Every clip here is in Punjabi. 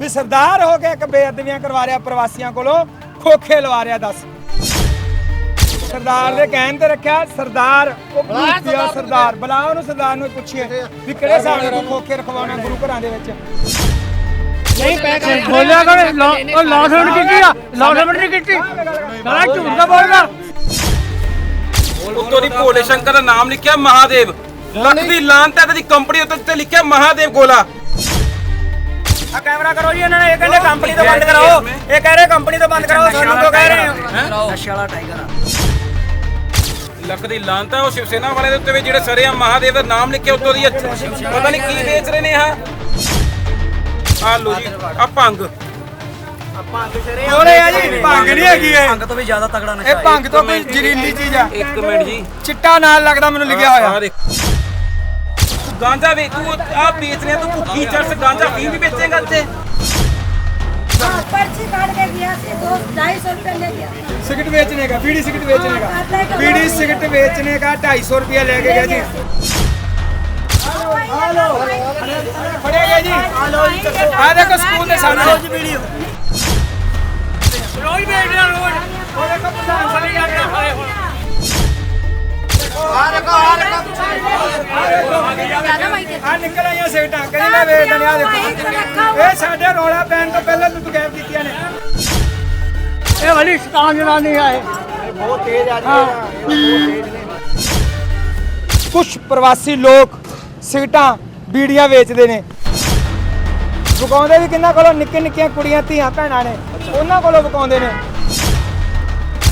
ਵੀ ਸਰਦਾਰ ਹੋ ਕੇ ਇੱਕ ਬੇਅਦਬੀਆਂ ਕਰਵਾ ਰਿਹਾ ਪ੍ਰਵਾਸੀਆਂ ਕੋਲੋਂ ਖੋਖੇ ਲਵਾ ਰਿਹਾ ਦੱਸ। ਸਰਦਾਰ ਦੇ ਕਹਿਣ ਤੇ ਰੱਖਿਆ ਸਰਦਾਰ ਉਹ ਭੂਤੀਆ ਸਰਦਾਰ ਬੁਲਾ ਉਹਨੂੰ ਸਰਦਾਰ ਨੂੰ ਪੁੱਛੀਏ ਵੀ ਕਿਹੜੇ ਹਿਸਾਬ ਨਾਲ ਤੂੰ ਖੋਖੇ ਰਖਵਾਉਣਾ ਗੁਰੂ ਘਰਾਂ ਦੇ ਵਿੱਚ। ਬੋਲਿਆ ਕਰ ਉਹ ਲੌਸਮੈਂਟ ਕੀਤੀ ਆ? ਲੌਸਮੈਂਟ ਨਹੀਂ ਕੀਤੀ ਸਾਲਾ ਝੂਠ ਦਾ ਬੋਲਦਾ। ਉੱਤੋਂ ਦੀ ਭੋਲੇ ਸ਼ੰਕਰ ਦਾ ਨਾਮ ਲਿਖਿਆ ਮਹਾਦੇਵ। ਲੱਖ ਦੀ ਲਾਂਤ ਹੈ ਤੇ ਕੰਪਨੀ ਉੱਤੇ ਉੱਤੇ ਲਿਖਿਆ ਮਹਾਦੇਵ ਗੋਲਾ। ਆ ਕੈਮਰਾ ਕਰੋ ਜੀ ਇਹਨਾਂ ਨੇ ਇਹ ਕਹਿੰਦੇ ਕੰਪਨੀ ਤੋਂ ਬੰਦ ਕਰਾਓ। ਇਹ ਕਹਿ ਰਹੇ ਕੰਪਨੀ ਤੋਂ ਬੰਦ ਕਰਾਓ ਸਾਨੂੰ ਕਿਉਂ ਕਹਿ ਰਹੇ ਹੋ? ਲੱਖ ਦੀ ਲਾਂਤ ਹੈ ਉਹ ਸ਼ਿਵ ਸੈਨਾ ਵਾਲੇ ਦੇ ਉੱਤੇ ਵੀ ਜਿਹੜੇ ਸਰੇ ਆ ਮਹਾਦੇਵ ਦਾ ਨਾਮ ਲਿਖਿਆ ਉੱਤੋਂ ਦੀ ਪਤਾ ਨਹੀਂ ਕੀ ਵੇਚ ਰਹੇ ਨੇ ਆ ਆ ਲੋ ਜੀ ਆ ਭੰਗ। ਹੋਰੇ ਆ ਜੀ ਭੰਗ ਨਹੀਂ ਹੈਗੀ ਇਹ। ਭੰਗ ਤੋਂ ਵੀ ਜ਼ਿਆਦਾ ਤਗੜਾ ਨਸ਼ਾ ਇਹ ਭੰਗ ਤੋਂ ਕੋਈ ਜ਼ਹਿਰੀਲੀ ਚੀਜ਼ ਆ। ਇੱਕ ਮਿੰਟ ਜੀ। ਚਿੱਟਾ ਨਾਲ ਲੱਗਦਾ ਮੈਨੂੰ ਲਿਖਿਆ ਹੋਇਆ। ਆ ਗਾਂਜਾ ਵੇ ਤੂੰ ਆ ਵੇਚ ਰਿਹਾ ਤੂੰ ਭੁੱਖੀ ਚਰਸ ਗਾਂਜਾ ਵੀ ਵੀ ਵੇਚੇਗਾ ਇੱਥੇ हाँ, पर्ची काट के दिया से दो ढाई सौ रुपये ले लिया सिगरेट बेचने का बीड़ी सिगरेट बेचने का बीड़ी सिगरेट बेचने का ढाई सौ रुपया ले गया जी फड़ेगा जी आ देखो स्कूल के सामने ਰੋਜ਼ ਵੇਚ ਰਿਹਾ ਰੋਜ਼ ਉਹ ਦੇਖੋ ਪ੍ਰਧਾਨ ਚਲੇ ਜਾਂਦੇ ਆ ਸਾਰੇ ਹੁਣ ਆ ਨਿਕਲ ਆਈਆਂ ਸਿਗਰਟਾਂ ਕਹਿੰਦੀ ਮੈਂ ਵੇਚ ਦਣੀ ਆ ਦੇਖੋ। ਇਹ ਸਾਡੇ ਰੋਲਾ ਪੈਣ ਤੋਂ ਪਹਿਲਾਂ ਤੂੰ ਗੈਪ ਕੀਤੀਆਂ ਨੇ। ਇਹ ਵਾਲੀ ਸ਼ਤਾਨ ਜਨਾਨੀ ਆ ਇਹ। ਕੁਝ ਪ੍ਰਵਾਸੀ ਲੋਕ ਸਿਗਰਟਾਂ ਬੀੜੀਆਂ ਵੇਚਦੇ ਨੇ। ਵਿਕਾਉਂਦੇ ਵੀ ਕਿੰਨਾ ਕੋਲੋਂ ਨਿੱਕੇ ਨਿੱਕੀਆਂ ਕੁੜੀਆਂ ਧੀਆਂ ਭੈਣਾਂ ਨੇ। ਉਹਨਾਂ ਕੋਲੋਂ ਵਿਕਾਉਂਦੇ ਨੇ।